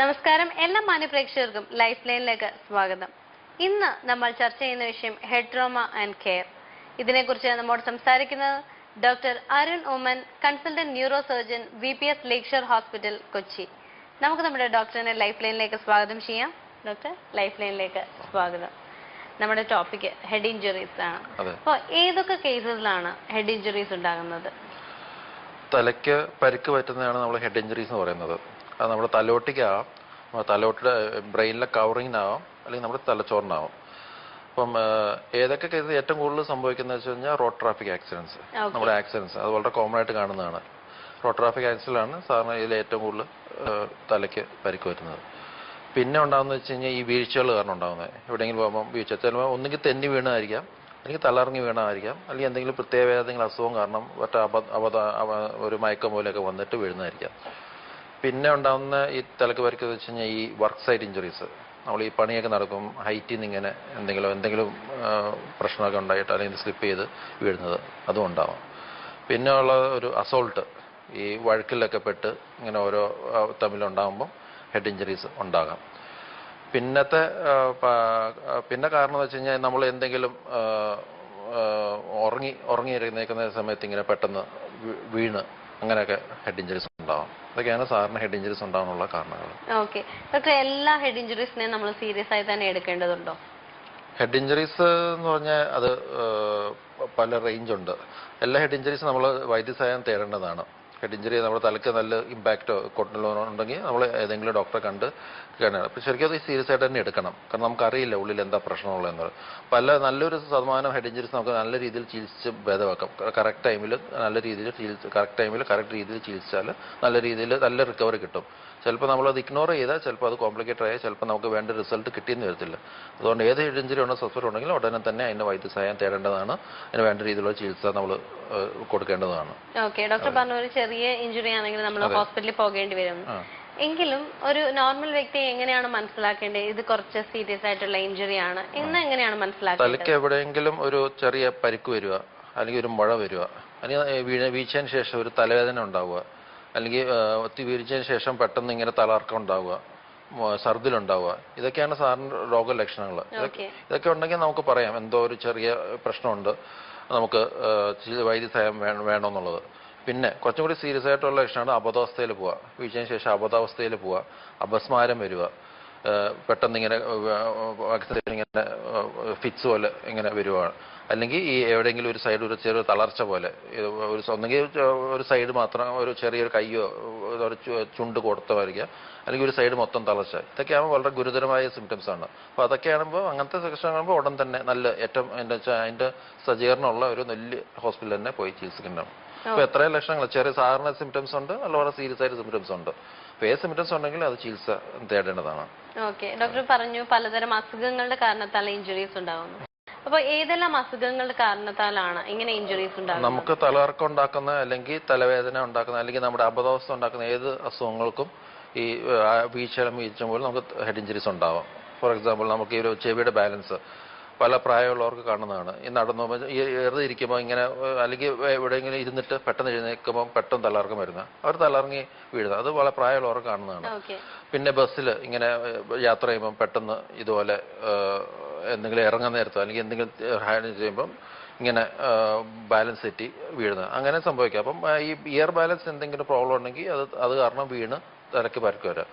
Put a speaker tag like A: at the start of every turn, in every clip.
A: നമസ്കാരം എല്ലാ മാന്യപ്രേക്ഷകർക്കും ലൈഫ് ലൈനിലേക്ക് സ്വാഗതം. ഇന്ന് നമ്മൾ ചർച്ച ചെയ്യുന്ന വിഷയം ഹെഡ്രോമ ആൻഡ് കെയർ ഇതിനെക്കുറിച്ച് നമ്മോട് സംസാരിക്കുന്നത് doctor Arun Oommen consultant neuro surgeon V P S Lakeshore hospital Kochi. നമുക്ക് നമ്മുടെ ഡോക്ടറിനെ ലൈഫ് ലൈനിലേക്ക് സ്വാഗതം ചെയ്യാം. ഡോക്ടർ ലൈഫ് ലൈനിലേക്ക് സ്വാഗതം. നമ്മുടെ ടോപ്പിക് ഹെഡ് ഇഞ്ചുറീസ് ആണ്. അപ്പോൾ ഏതൊക്കെ കേസസിലാണ് ഹെഡ് ഇഞ്ചുറീസ് ഉണ്ടാകുന്നത്?
B: തലയ്ക്ക് പരിക്ക് പറ്റുന്നതാണ് നമ്മൾ ഹെഡ് ഇഞ്ചുറീസ് എന്ന് പറയുന്നത്. അത് നമ്മുടെ തലോട്ടിക്കാവാം. തലോട്ടിയുടെ ബ്രെയിനിലെ കവറിങ്ങിനാവാം. അല്ലെങ്കിൽ നമ്മുടെ തലച്ചോറിനാവാം. അപ്പം ഏതൊക്കെ കേസ് ഏറ്റവും കൂടുതൽ സംഭവിക്കുന്നത് വെച്ച് കഴിഞ്ഞാൽ റോഡ് ട്രാഫിക് ആക്സിഡൻസ്. നമ്മുടെ ആക്സിഡൻസ്. അത് വളരെ കോമൺ ആയിട്ട് കാണുന്നതാണ്. റോഡ് ട്രാഫിക് ആക്സിഡന്റാണ് സാറിന് ഇതിൽ ഏറ്റവും കൂടുതൽ തലയ്ക്ക് പരിക്ക് വരുന്നത് പിന്നെ ഉണ്ടാകുന്നത് വെച്ച് കഴിഞ്ഞാൽ ഈ വീഴ്ചകൾ കാരണം ഉണ്ടാകുന്നത്. എവിടെയെങ്കിലും പോകുമ്പോൾ വീഴ്ച. ചിലപ്പോൾ ഒന്നുകിൽ തെന്നി വീണായിരിക്കാം അല്ലെങ്കിൽ തലറിങ്ങി വീണായിരിക്കാം അല്ലെങ്കിൽ എന്തെങ്കിലും പ്രത്യേക ഏതെങ്കിലും അസുഖം കാരണം മറ്റേ അബദ്ധ അബദ്ധ ഒരു മയക്കം പോലെയൊക്കെ വന്നിട്ട് വീഴുന്നതായിരിക്കാം. പിന്നെ ഉണ്ടാകുന്ന ഈ തലക്ക് പരിക്ക് വെച്ച് കഴിഞ്ഞാൽ ഈ വർക്ക് സൈറ്റ് ഇഞ്ചുറീസ് നമ്മൾ ഈ പണിയൊക്കെ നടക്കും ഹൈറ്റിൽ നിന്ന് ഇങ്ങനെ എന്തെങ്കിലും എന്തെങ്കിലും പ്രശ്നമൊക്കെ ഉണ്ടായിട്ട് അല്ലെങ്കിൽ സ്ലിപ്പ് ചെയ്ത് വീഴുന്നത് അതും ഉണ്ടാവാം. പിന്നെ ഉള്ള ഒരു അസോൾട്ട് ഈ വഴക്കിലൊക്കെ പെട്ട് ഇങ്ങനെ ഓരോ തമ്മിലുണ്ടാകുമ്പോൾ തമ്മിലുണ്ടാകുമ്പം ഹെഡ് ഇഞ്ചുറീസ് ഉണ്ടാകാം. പിന്നത്തെ പിന്നെ കാരണം എന്ന് വെച്ച് കഴിഞ്ഞാൽ നമ്മൾ എന്തെങ്കിലും ഉറങ്ങി ഉറങ്ങിയിരിക്കുന്ന സമയത്ത് ഇങ്ങനെ പെട്ടെന്ന് വീണ് അങ്ങനെയൊക്കെ ഹെഡ് ഇഞ്ചുറീസ് ഉണ്ടാവാം. അതൊക്കെയാണ് സാറിന് ഹെഡ് ഇഞ്ചുറീസ് ഉണ്ടാവാനുള്ള കാരണങ്ങൾ.
A: ഓക്കെ ഡോക്ടർ എല്ലാ ഹെഡ് ഇഞ്ചുറീസിനെയും നമ്മൾ സീരിയസ് ആയി തന്നെ എടുക്കേണ്ടതുണ്ടോ?
B: ഹെഡ് ഇഞ്ചുറീസ് എന്ന് പറഞ്ഞാൽ അത് പല റേഞ്ച് ഉണ്ട്. എല്ലാ ഹെഡ് ഇഞ്ചുറീസും നമ്മൾ വൈദ്യസഹായം തേടേണ്ടതാണ്. ഹെഡ് ഇഞ്ചുറി നമ്മുടെ തലയ്ക്ക് നല്ല ഇമ്പാക്റ്റോ ഉണ്ടെങ്കിൽ നമ്മൾ ഏതെങ്കിലും ഡോക്ടറെ കണ്ട് കാണണം അപ്പം ശരിക്കും അത് സീരിയസ് ആയിട്ട് തന്നെ എടുക്കണം. കാരണം നമുക്കറിയില്ല ഉള്ളിൽ എന്താ പ്രശ്നമുള്ളതെന്ന്. പല നല്ലൊരു ശതമാനം ഹെഡ് ഇഞ്ചുറീസ് നമുക്ക് നല്ല രീതിയിൽ ചികിത്സിച്ച് ഭേദമാക്കാം. കറക്റ്റ് ടൈമിൽ നല്ല രീതിയിൽ ചികിത്സ കറക്റ്റ് ടൈമിൽ കറക്റ്റ് രീതിയിൽ ചികിത്സിച്ചാൽ നല്ല രീതിയിൽ നല്ല റിക്കവറി കിട്ടും. ചിലപ്പോൾ നമ്മളത് ഇഗ്നോർ ചെയ്താൽ ചിലപ്പോൾ അത് കോംപ്ലിക്കേറ്റഡ് ആയാൽ ചിലപ്പോൾ നമുക്ക് വേണ്ട റിസൾട്ട് കിട്ടിയെന്ന് വരത്തില്ല. അതുകൊണ്ട് ഏത് ഹെഡ് ഇഞ്ചുറി ഉണ്ടോ സസ്പെക്ട് ഉണ്ടെങ്കിലും ഉടനെ തന്നെ അതിന് വൈദ്യസഹായം തേടേണ്ടതാണ്. അതിന് വേണ്ട രീതിയിലുള്ള ചികിത്സ നമ്മൾ കൊടുക്കേണ്ടതാണ്.
A: ഓക്കെ ഡോക്ടർ പറഞ്ഞ ഒരു ചെറിയ ഇഞ്ചുറി ആണെങ്കിൽ നമ്മൾ ഹോസ്പിറ്റലിൽ പോകേണ്ടി വരും. എങ്കിലും ഒരു നോർമൽ വ്യക്തി എങ്ങനെയാണ് മനസ്സിലാക്കേണ്ടത്? ഇത് കുറച്ച് സീരിയസ് ആയിട്ടുള്ള ഇഞ്ചുറി ആണ്. എന്ന് എങ്ങനെയാണ് മനസ്സിലാക്കേണ്ടത്?
B: തലയ്ക്ക് എവിടെയെങ്കിലും ഒരു ചെറിയ പരിക്ക് വരിക അല്ലെങ്കിൽ ഒരു മുഴ വരിക അല്ലെങ്കിൽ വീഴ വീഴ്ചയ്ക്ക് ശേഷം ഒരു തലവേദന ഉണ്ടാവുക അല്ലെങ്കിൽ ഒത്തി വീരിച്ചതിന് ശേഷം പെട്ടെന്ന് ഇങ്ങനെ തലർക്കം ഉണ്ടാവുക ഛർദിലുണ്ടാവുക ഇതൊക്കെയാണ് സാറിന് രോഗലക്ഷണങ്ങൾ ഇതൊക്കെ ഉണ്ടെങ്കിൽ നമുക്ക് പറയാം എന്തോ ഒരു ചെറിയ പ്രശ്നമുണ്ട് നമുക്ക് വൈദ്യസഹായം വേണം വേണമെന്നുള്ളത് പിന്നെ കുറച്ചും കൂടി സീരിയസ് ആയിട്ടുള്ള ലക്ഷണമാണ് അബദ്ധാവസ്ഥയിൽ പോവുക വീഴ്ചയ്ക്ക് ശേഷം അബദ്ധാവസ്ഥയിൽ പോവുക അപസ്മാരം വരിക പെട്ടെന്ന് ഇങ്ങനെ ഇങ്ങനെ ഫിറ്റ്സ് പോലെ ഇങ്ങനെ വരുവാണ് അല്ലെങ്കിൽ ഈ എവിടെയെങ്കിലും ഒരു സൈഡ് ഒരു ചെറിയ തളർച്ച പോലെ. ഒരു ഒന്നെങ്കിൽ ഒരു സൈഡ് മാത്രം ഒരു ചെറിയൊരു കയ്യോ ഒരു ചുണ്ട് ചുണ്ട് കൊടുത്തമായിരിക്കാം. അല്ലെങ്കിൽ ഒരു സൈഡ് മൊത്തം തളർച്ച. ഇതൊക്കെയാകുമ്പോൾ വളരെ ഗുരുതരമായ സിംറ്റംസ് ആണ്. അപ്പോൾ അതൊക്കെ ആകുമ്പോൾ അങ്ങനത്തെ സെക്ഷനാകുമ്പോൾ ഉടൻ തന്നെ നല്ല ഏറ്റവും എന്താ വെച്ചാൽ അതിന്റെ സജ്ജീകരണമുള്ള ഒരു വലിയ ഹോസ്പിറ്റലിൽ തന്നെ പോയി ചികിത്സിക്കണം അപ്പോൾ എത്രയും ലക്ഷണങ്ങൾ ചെറിയ സാധാരണ സിംറ്റംസ് ഉണ്ട് നല്ലപോലെ സീരിയസ് ആയിട്ട് സിംറ്റംസ് ഉണ്ട്. അപ്പോൾ ഏത് സിംറ്റംസ് ഉണ്ടെങ്കിൽ അത് ചികിത്സ തേടേണ്ടതാണ്.
A: ഓക്കെ. ഡോക്ടർ പറഞ്ഞു പലതരം അസുഖങ്ങളുടെ കാരണത്താൽ ഇഞ്ചുറീസ് ഉണ്ടാകുന്നു അപ്പൊ ഏതെല്ലാം അസുഖങ്ങളുടെ കാരണത്താലാണ് ഇങ്ങനെ ഇഞ്ചുറീസ് ഉണ്ടാകുന്നത്?
B: നമുക്ക് തലകറക്കം ഉണ്ടാക്കുന്ന അല്ലെങ്കിൽ തലവേദന ഉണ്ടാക്കുന്ന അല്ലെങ്കിൽ നമ്മുടെ അബോധാവസ്ഥ ഉണ്ടാക്കുന്ന ഏത് അസുഖങ്ങൾക്കും ഈ വീഴ്ചകളും വീഴ്ച പോലും നമുക്ക് ഹെഡ് ഇഞ്ചുറീസ് ഉണ്ടാവാം. ഫോർ എക്സാമ്പിൾ നമുക്ക് ഈ ഒരു ചെവിയുടെ ബാലൻസ് പല പ്രായമുള്ളവർക്ക് കാണുന്നതാണ്. ഈ നടന്നു വെറുതെ ഇരിക്കുമ്പോൾ ഇങ്ങനെ അല്ലെങ്കിൽ എവിടെയെങ്കിലും ഇരുന്നിട്ട് പെട്ടെന്ന് എഴുന്നേൽക്കുമ്പോൾ പെട്ടെന്ന് തലകറക്കം വരുന്ന അവർ തലകറങ്ങി വീഴുന്നത് അത് വളരെ പ്രായമുള്ളവർക്ക് കാണുന്നതാണ്. പിന്നെ ബസ്സിൽ ഇങ്ങനെ യാത്ര ചെയ്യുമ്പോൾ പെട്ടെന്ന് ഇതുപോലെ എന്തെങ്കിലും ഇറങ്ങാൻ നേരത്തോ അല്ലെങ്കിൽ എന്തെങ്കിലും ഹാൻഡ് ചെയ്യുമ്പം ഇങ്ങനെ ബാലൻസ് തെറ്റി വീഴുന്നത് അങ്ങനെ സംഭവിക്കാം. അപ്പം ഈ ഇയർ ബാലൻസ് എന്തെങ്കിലും പ്രോബ്ലം ഉണ്ടെങ്കിൽ അത് അത് കാരണം വീണ് തലയ്ക്ക് പരക്ക് വരാം.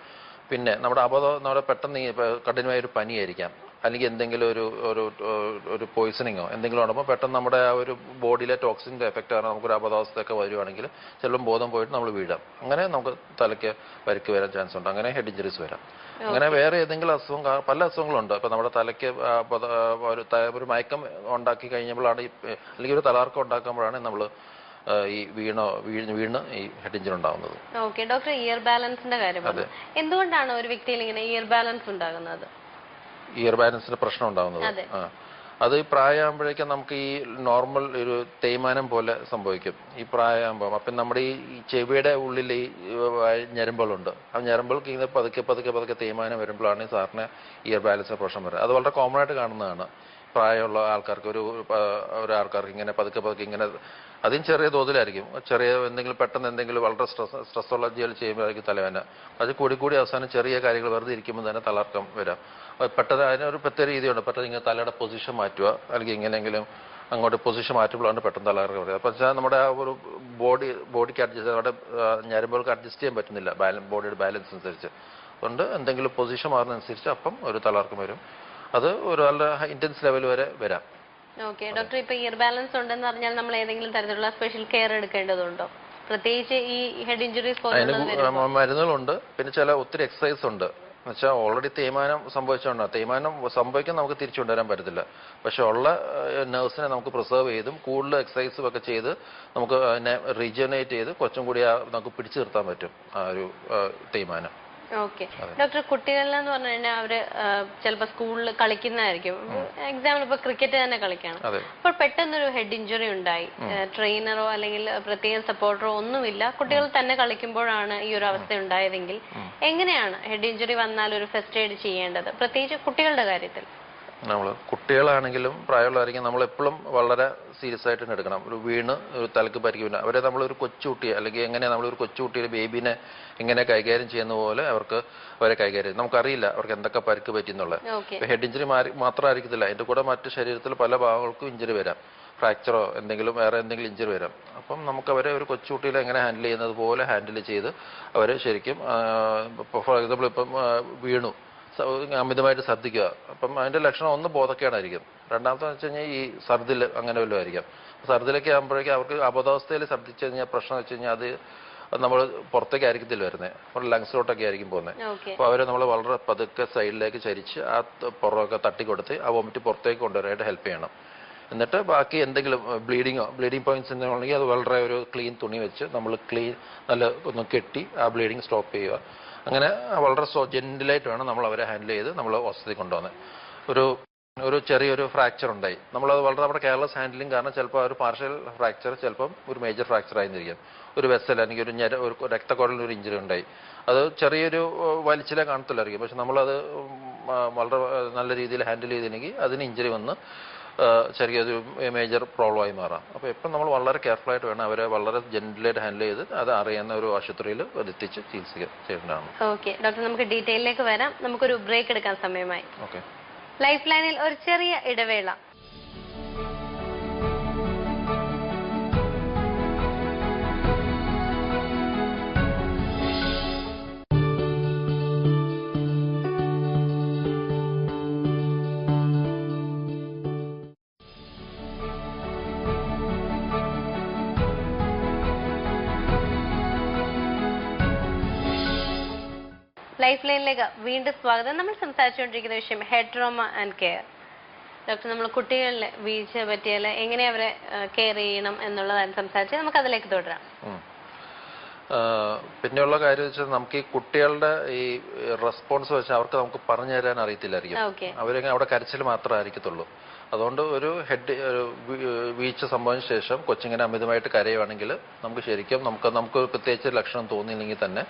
B: പിന്നെ നമ്മുടെ അബോധം നമ്മുടെ പെട്ടെന്ന് കഠിനമായ ഒരു പനിയായിരിക്കാം. അല്ലെങ്കിൽ എന്തെങ്കിലും ഒരു ഒരു ഒരു പോയിസണിങ്ങോ എന്തെങ്കിലും ഉണ്ടോ? പെട്ടെന്ന് നമ്മുടെ ആ ഒരു ബോഡിയിലെ ടോക്സിന്റെ എഫക്റ്റ് കാരണം നമുക്കൊരു അബോധാവസ്ഥയൊക്കെ വരുവാണെങ്കിൽ ചിലപ്പം ബോധം പോയിട്ട് നമ്മൾ വീഴാം. അങ്ങനെ നമുക്ക് തലയ്ക്ക് പരിക്ക് വരാൻ ചാൻസ് ഉണ്ട്. അങ്ങനെ ഹെഡ് ഇഞ്ചറീസ് വരാം. അങ്ങനെ വേറെ ഏതെങ്കിലും അസുഖം പല അസുഖങ്ങളുണ്ട് ഇപ്പം നമ്മുടെ തലയ്ക്ക് ഒരു ഒരു മയക്കം ഉണ്ടാക്കി കഴിഞ്ഞപ്പോഴാണ് ഈ അല്ലെങ്കിൽ ഒരു തലാർക്കം ഉണ്ടാക്കുമ്പോഴാണ് നമ്മൾ ഈ വീണോ വീണ് വീണ് ഈ ഹെഡ് ഇഞ്ചുറി ഉണ്ടാകുന്നത്
A: ഓക്കെ ഡോക്ടർ ഇയർ ബാലൻസിന്റെ കാര്യം എന്തുകൊണ്ടാണ് ഒരു വ്യക്തിയിൽ ഇങ്ങനെ ഇയർ ബാലൻസ് ഉണ്ടാകുന്നത്?
B: ഇയർ ബാലൻസിന് പ്രശ്നം ഉണ്ടാവുന്നത്.
A: അത്.
B: ഈ പ്രായമാകുമ്പോഴേക്കും നമുക്ക് ഈ നോർമൽ ഒരു തേയ്മാനം പോലെ സംഭവിക്കും. ഈ പ്രായമാകുമ്പോൾ അപ്പം നമ്മുടെ ഈ ചെവിയുടെ ഉള്ളിൽ ഈ ഞരമ്പുകളുണ്ട്. ആ ഞരമ്പുകൾക്ക് ഇങ്ങനെ പതുക്കെ പതുക്കെ പതുക്കെ തേയ്മാനം വരുമ്പോഴാണ് ഈ സാറിന് ഇയർ ബാലൻസിന് പ്രശ്നം വരുന്നത്. അത് വളരെ കോമൺ ആയിട്ട് കാണുന്നതാണ്. പ്രായമുള്ള ആൾക്കാർക്ക് ഒരു ഒരാൾക്കാർക്ക് ഇങ്ങനെ പതുക്കെ പതുക്കെ ഇങ്ങനെ അതും ചെറിയ തോതിലായിരിക്കും. ചെറിയ എന്തെങ്കിലും പെട്ടെന്ന് എന്തെങ്കിലും വളരെ സ്ട്രെസ് സ്ട്രെസ്സുള്ള ജോലി ചെയ്യുമ്പോഴായിരിക്കും തലവേന അത് കൂടി കൂടി അവസാനം ചെറിയ കാര്യങ്ങൾ വെറുതെ ഇരിക്കുമ്പോൾ തന്നെ തളർക്കം വരാം. പെട്ടെന്ന് അതിനൊരു പ്രത്യേക രീതിയുണ്ട്. പെട്ടെന്ന് ഇങ്ങനെ തലയുടെ പൊസിഷൻ മാറ്റുക അല്ലെങ്കിൽ ഇങ്ങനെയെങ്കിലും അങ്ങോട്ട് പൊസിഷൻ മാറ്റുമ്പോഴാണ് പെട്ടെന്ന് തളർക്കം വരുന്നത് അപ്പോൾ വെച്ചാൽ നമ്മുടെ ആ ഒരു ബോഡി ബോഡിക്ക് അഡ്ജസ്റ്റ് ആ, ഞരമ്പുകൾക്ക് അഡ്ജസ്റ്റ് ചെയ്യാൻ പറ്റുന്നില്ല. ബാലൻസ് ബോഡിയുടെ ബാലൻസ് അനുസരിച്ച്. അതുകൊണ്ട് എന്തെങ്കിലും പൊസിഷൻ മാറുന്നതനുസരിച്ച് അപ്പം ഒരു തളർക്കം വരും. അത് ഒരു നല്ല ഇന്റൻസ് ലെവൽ വരെ വരാം.
A: ഓക്കെ ഡോക്ടർ ഇപ്പൊ ഇയർ ബാലൻസ് ഉണ്ടെന്ന് പറഞ്ഞാൽ നമ്മൾ ഏതെങ്കിലും തരത്തിലുള്ള സ്പെഷ്യൽ കെയർ എടുക്കേണ്ടതുണ്ടോ? പ്രത്യേകിച്ച് ഈ ഹെഡ് ഇഞ്ചുറീസ്
B: മരുന്നുകളുണ്ട് പിന്നെ ചില ഒത്തിരി എക്സസൈസ് ഉണ്ട്. എന്നുവെച്ചാൽ ഓൾറെഡി തേയ്മാനം സംഭവിച്ചുകൊണ്ടാണ് തേയ്മാനം സംഭവിക്കാൻ നമുക്ക് തിരിച്ചു കൊണ്ടുവരാൻ പറ്റത്തില്ല. പക്ഷെ ഉള്ള നേഴ്സിനെ നമുക്ക് പ്രിസർവ് ചെയ്തും കൂടുതൽ എക്സസൈസും ഒക്കെ ചെയ്ത് നമുക്ക് റീജനറേറ്റ് ചെയ്ത് കുറച്ചും കൂടി നമുക്ക് പിടിച്ചു നിർത്താൻ പറ്റും ആ ഒരു തേയ്മാനം.
A: ഓക്കെ. ഡോക്ടർ കുട്ടികളിലെന്ന് പറഞ്ഞു കഴിഞ്ഞാൽ അവർ ചിലപ്പോൾ സ്കൂളിൽ കളിക്കുന്നതായിരിക്കും. എക്സാമ്പിൾ ഇപ്പൊ ക്രിക്കറ്റ് തന്നെ കളിക്കാണ്.
B: അതെ.
A: അപ്പോൾ പെട്ടെന്നൊരു ഹെഡ് ഇഞ്ചുറി ഉണ്ടായി. ട്രെയിനറോ അല്ലെങ്കിൽ പ്രത്യേക സപ്പോർട്ടറോ ഒന്നുമില്ല. കുട്ടികൾ തന്നെ കളിക്കുമ്പോഴാണ് ഈ ഒരു അവസ്ഥ ഉണ്ടായതെങ്കിൽ എങ്ങനെയാണ് ഹെഡ് ഇഞ്ചുറി വന്നാൽ ഒരു ഫസ്റ്റ് എയ്ഡ് ചെയ്യേണ്ടത്? പ്രത്യേകിച്ച് കുട്ടികളുടെ കാര്യത്തിൽ.
B: നമ്മൾ കുട്ടികളാണെങ്കിലും പ്രായമുള്ളവരെങ്കിലും നമ്മൾ എപ്പോഴും വളരെ സീരിയസ് ആയിട്ട് തന്നെ എടുക്കണം. ഒരു വീണ് ഒരു തലക്ക് പരിക്കില്ല അവരെ നമ്മളൊരു കൊച്ചുകുട്ടിയെ അല്ലെങ്കിൽ എങ്ങനെ നമ്മളൊരു കൊച്ചുകുട്ടിയുടെ ബേബിനെ എങ്ങനെ കൈകാര്യം ചെയ്യുന്ന പോലെ അവർക്ക് അവരെ കൈകാര്യം ചെയ്യും. നമുക്കറിയില്ല അവർക്ക് എന്തൊക്കെ പരിക്ക് പറ്റിയെന്നുള്ളത്. ഹെഡ് ഇഞ്ചുറി മാറി മാത്രമായിരിക്കത്തില്ല. അതിന്റെ കൂടെ മറ്റ് ശരീരത്തിൽ പല ഭാഗങ്ങൾക്കും ഇഞ്ചുറി വരാം. ഫ്രാക്ചറോ എന്തെങ്കിലും വേറെ എന്തെങ്കിലും ഇഞ്ചുറി വരാം. അപ്പം നമുക്ക് അവരെ ഒരു കൊച്ചുകുട്ടിയിൽ എങ്ങനെ ഹാൻഡിൽ ചെയ്യുന്നത് പോലെ ഹാൻഡിൽ ചെയ്ത് അവരെ ശരിക്കും ഫോർ എക്സാമ്പിൾ ഇപ്പം വീണു. അമിതമായിട്ട് ശ്രദ്ധിക്കുക. അപ്പം അതിന്റെ ലക്ഷണം ഒന്ന് ബോധക്കേടായിരിക്കും. രണ്ടാമത്തെ വെച്ച് കഴിഞ്ഞാൽ ഈ സർദിൽ അങ്ങനെ വല്ലതും ആയിരിക്കാം. സർദിലൊക്കെ ആകുമ്പോഴേക്കും അവർക്ക് അബോധാവസ്ഥയിൽ ശ്രദ്ധിച്ചു കഴിഞ്ഞാൽ പ്രശ്നം വെച്ച് കഴിഞ്ഞാൽ അത് നമ്മൾ പുറത്തേക്ക് ആയിരിക്കത്തില്ല വരുന്നത് നമ്മുടെ ലങ്സിലോട്ടൊക്കെ ആയിരിക്കും പോകുന്നത് അപ്പോൾ അവരെ നമ്മൾ വളരെ പതുക്കെ സൈഡിലേക്ക് ചരിച്ച് ആ പുറമൊക്കെ തട്ടിക്കൊടുത്ത് ആ വോമിറ്റ് പുറത്തേക്ക് കൊണ്ടുവരാനായിട്ട് ഹെൽപ്പ് ചെയ്യണം. എന്നിട്ട് ബാക്കി എന്തെങ്കിലും ബ്ലീഡിങ്ങോ ബ്ലീഡിങ് പോയിന്റ്സ് എന്തെങ്കിലും ഉണ്ടെങ്കിൽ അത് വളരെ ഒരു ക്ലീൻ തുണി വെച്ച് നമ്മൾ ക്ലീൻ നല്ല ഒന്ന് കെട്ടി ആ ബ്ലീഡിങ് സ്റ്റോപ്പ് ചെയ്യുക. അങ്ങനെ വളരെ സോ ജെന്റിലായിട്ട് വേണം നമ്മൾ അവരെ ഹാൻഡിൽ ചെയ്ത് നമ്മൾ ഹോസ്പിറ്റലിൽ കൊണ്ടുവന്നത് ഒരു ഒരു ചെറിയൊരു ഫ്രാക്ചർ ഉണ്ടായി. നമ്മളത് വളരെ നമ്മുടെ കെയർലെസ് ഹാൻഡിലിംഗ് കാരണം ചിലപ്പോൾ ഒരു പാർഷ്യൽ ഫ്രാക്ചർ ചിലപ്പം ഒരു മേജർ ഫ്രാക്ചർ ആയിരിക്കും ഒരു വെസൽ അല്ലെങ്കിൽ ഒരു ഞര ഒരു രക്തക്കുഴലിന് ഒരു ഇഞ്ചുറി ഉണ്ടായി. അത് ചെറിയൊരു വലിച്ചിലെ കാണത്തില്ലായിരിക്കും പക്ഷെ നമ്മളത് വളരെ നല്ല രീതിയിൽ ഹാൻഡിൽ ചെയ്തില്ലെങ്കിൽ അതിന് ഇഞ്ചുറി വന്ന് ചെറിയൊരു മേജർ പ്രോബ്ലം ആയി മാറാം. അപ്പോൾ എപ്പം നമ്മൾ വളരെ കെയർഫുൾ ആയിട്ട് വേണം അവരെ വളരെ ജെന്റിലായിട്ട് ഹാൻഡിൽ ചെയ്ത് അത് അറിയുന്ന ഒരു ആശുപത്രിയിൽ എത്തിച്ച് ചികിത്സിക്കുക ചെയ്യേണ്ടതാണ്.
A: ഓക്കെ ഡോക്ടർ നമുക്ക് ഡീറ്റെയിലേക്ക് വരാം. നമുക്കൊരു ബ്രേക്ക് എടുക്കാൻ സമയമായി.
B: ഓക്കെ
A: ലൈഫ് ലൈനിൽ ഒരു ചെറിയ ഇടവേള. ലൈഫ് ലൈനിലേക്ക് വീണ്ടും സ്വാഗതം. നമ്മൾ സംസാരിച്ചുകൊണ്ടിരിക്കുന്ന വിഷയം head trauma and care doctor നമ്മൾ കുട്ടികളിലെ വീഴ്ച പറ്റിയാൽ എങ്ങനെ അവരെ കെയർ ചെയ്യണം എന്നുള്ളതാണ് സംസാരിച്ച് നമുക്ക് അതിലേക്ക് തുടരാം.
B: പിന്നെയുള്ള കാര്യം വെച്ചാൽ നമുക്ക് ഈ കുട്ടികളുടെ ഈ റെസ്പോൺസ് വെച്ചാൽ അവർക്ക് നമുക്ക് പറഞ്ഞു തരാൻ അറിയത്തില്ലായിരിക്കും. അവരെങ്ങനെ അവിടെ കരച്ചിൽ മാത്രമേ ആയിരിക്കത്തുള്ളൂ. അതുകൊണ്ട് ഒരു ഹെഡ് വീഴ്ച സംഭവിച്ച ശേഷം കൊച്ചിങ്ങനെ അമിതമായിട്ട് കരയുവാണെങ്കിൽ നമുക്ക് ശരിക്കും നമുക്ക് നമുക്ക് പ്രത്യേകിച്ച് ലക്ഷണം തോന്നിയില്ലെങ്കിൽ തന്നെ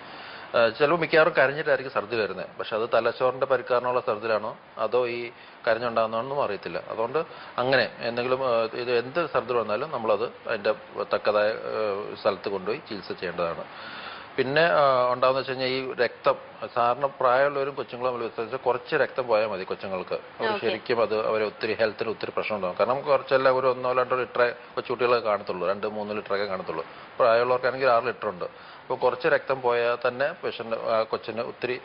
B: ചിലപ്പോൾ മിക്കവാറും കരഞ്ഞിട്ടായിരിക്കും ഛർദി വരുന്നത് പക്ഷെ അത് തലച്ചോറിന്റെ പരിക്കാരനുള്ള ഛർദിലാണോ? അതോ ഈ കരഞ്ഞുണ്ടാകുന്നതാണെന്നും അറിയത്തില്ല. അതുകൊണ്ട് അങ്ങനെ എന്തെങ്കിലും ഇത് എന്ത് ഛർദി വന്നാലും നമ്മളത് അതിന്റെ തക്കതായ സ്ഥലത്ത് കൊണ്ടുപോയി ചികിത്സ ചെയ്യേണ്ടതാണ്. പിന്നെ ഉണ്ടാവുന്ന വെച്ച് കഴിഞ്ഞാൽ ഈ രക്തം സാധാരണ പ്രായമുള്ളവരും കൊച്ചുങ്ങളും തമ്മിൽ വ്യത്യാസം കുറച്ച് രക്തം പോയാൽ മതി കൊച്ചുങ്ങൾക്ക്. അവർ ശരിക്കും അത് അവരെ ഒത്തിരി ഹെൽത്തിന് ഒത്തിരി പ്രശ്നം ഉണ്ടാകും. കാരണം കുറച്ചെല്ലാം ഒരു ഒന്നോ രണ്ടോ ലിറ്ററേ കൊച്ചുകുട്ടികളൊക്കെ കാണത്തുള്ളൂ. രണ്ട് മൂന്ന് ലിറ്ററൊക്കെ കാണത്തുള്ളൂ. പ്രായമുള്ളവർക്കാണെങ്കിൽ ആറ് ലിറ്റർ ഉണ്ട് അപ്പോൾ കുറച്ച് രക്തം പോയാൽ തന്നെ പേഷ്യന്റ് കൊച്ചിന് ഒത്തിരി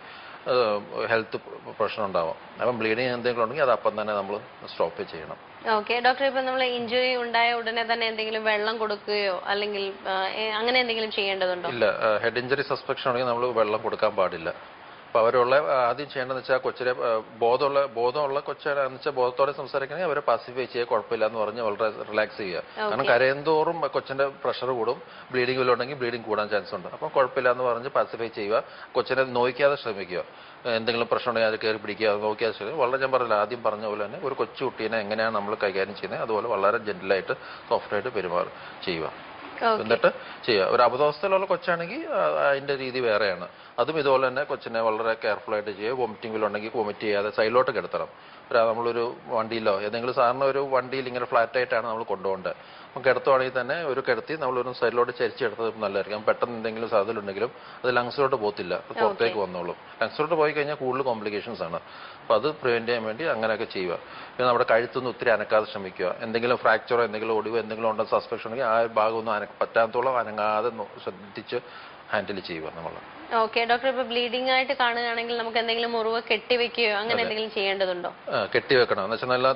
B: ഹെൽത്ത് പ്രശ്നം ഉണ്ടാവും. അപ്പം ബ്ലീഡിങ് എന്തെങ്കിലും ഉണ്ടെങ്കിൽ അത് അപ്പം തന്നെ നമ്മൾ സ്റ്റോപ്പ് ചെയ്യണം.
A: ഓക്കെ ഡോക്ടർ ഇപ്പം നമ്മൾ ഇഞ്ചുറി ഉണ്ടായ ഉടനെ തന്നെ എന്തെങ്കിലും വെള്ളം കൊടുക്കുകയോ അല്ലെങ്കിൽ അങ്ങനെ എന്തെങ്കിലും ചെയ്യേണ്ടതുണ്ടോ?
B: ഇല്ല ഹെഡ് ഇഞ്ചുറി സസ്പെക്ഷൻ ഉണ്ടെങ്കിൽ നമ്മൾ വെള്ളം കൊടുക്കാൻ പാടില്ല. അപ്പോൾ അവരുള്ള ആദ്യം ചെയ്യേണ്ടതെന്ന് വെച്ചാൽ കൊച്ചിനെ ബോധമുള്ള ബോധമുള്ള കൊച്ചാണെന്ന് വെച്ചാൽ ബോധത്തോടെ സംസാരിക്കണമെങ്കിൽ അവരെ പാസിഫൈ ചെയ്യുക കുഴപ്പമില്ല എന്ന് പറഞ്ഞ് വളരെ റിലാക്സ് ചെയ്യുക. കാരണം കരയുന്തോറും കൊച്ചിന്റെ പ്രഷർ കൂടും ബ്ലീഡിംഗ് വല്ലതും ഉണ്ടെങ്കിൽ ബ്ലീഡിംഗ് കൂടാൻ ചാൻസ് ഉണ്ട്. അപ്പം കുഴപ്പമില്ല എന്ന് പറഞ്ഞ് പാസിഫൈ ചെയ്യുക കൊച്ചിനെ നോയിക്കാതെ ശ്രമിക്കുക. എന്തെങ്കിലും പ്രശ്നം ഉണ്ടെങ്കിൽ അത് കയറി പിടിക്കുക നോക്കിയാൽ ശരി. വളരെ ഞാൻ പറഞ്ഞില്ല ആദ്യം പറഞ്ഞ പോലെ തന്നെ ഒരു കൊച്ചു കുട്ടീനെ എങ്ങനെയാണ് നമ്മൾ കൈകാര്യം ചെയ്യുന്നത് അതുപോലെ വളരെ ജെന്റിലായിട്ട് സോഫ്റ്റായിട്ട് പെരുമാറുക ചെയ്യുക. എന്നിട്ട് ചെയ്യുക ഒരു അബദ്ധാവസ്ഥയിലുള്ള കൊച്ചാണെങ്കിൽ അതിന്റെ രീതി വേറെയാണ്. അതും ഇതുപോലെ തന്നെ കൊച്ചിനെ വളരെ കെയർഫുൾ ആയിട്ട് ചെയ്യുക. വോമിറ്റിംഗ് ഉണ്ടെങ്കിൽ വോമിറ്റ് ചെയ്യാതെ സൈഡിലോട്ട് കിടത്തണം നമ്മളൊരു വണ്ടിയിലോ ഏതെങ്കിലും സാറിന് ഒരു വണ്ടിയിൽ ഇങ്ങനെ ഫ്ലാറ്റ് ആയിട്ടാണ് നമ്മൾ കൊണ്ടുപോകേണ്ടത്. അപ്പം കിടത്തുവാണെങ്കിൽ തന്നെ ഒരു കിടത്തി നമ്മളൊരു സൈഡിലോട്ട് ചരിച്ചെടുത്തത് നല്ലതായിരിക്കും. പെട്ടെന്ന് എന്തെങ്കിലും സാധ്യത ഉണ്ടെങ്കിലും അത് ലങ്സിലോട്ട് പോകത്തില്ല. പുറത്തേക്ക് വന്നോളും. ലങ്സിലോട്ട് പോയി കഴിഞ്ഞാൽ കൂടുതൽ കോംപ്ലിക്കേഷൻസ് ആണ്. അപ്പോൾ അത് പ്രിവെന്റ് ചെയ്യാൻ വേണ്ടി അങ്ങനെയൊക്കെ ചെയ്യുക. പിന്നെ നമ്മുടെ കഴുത്തൊന്നും ഒത്തിരി അനക്കാതെ ശ്രമിക്കുക. എന്തെങ്കിലും ഫ്രാക്ചറോ എന്തെങ്കിലും ഒടിവോ എന്തെങ്കിലും ഉണ്ടോ സസ്പെക്ഷൻ ഉണ്ടെങ്കിൽ ആ ഭാഗമൊന്നും അനക്ക പറ്റാത്തോളം അനങ്ങാതെ ശ്രദ്ധിച്ച് ഹാൻഡിൽ ചെയ്യുക നമ്മൾ
A: ഓക്കെ ഡോക്ടർ ഇപ്പൊ ബ്ലീഡിംഗ് ആയിട്ട് കാണുകയാണെങ്കിൽ നമുക്ക് എന്തെങ്കിലും മുറിവ് കെട്ടിവെക്കുകയോ അങ്ങനെ എന്തെങ്കിലും ചെയ്യേണ്ടതുണ്ടോ?
B: കെട്ടിവെക്കണം. എന്ന് വെച്ചാൽ നല്ല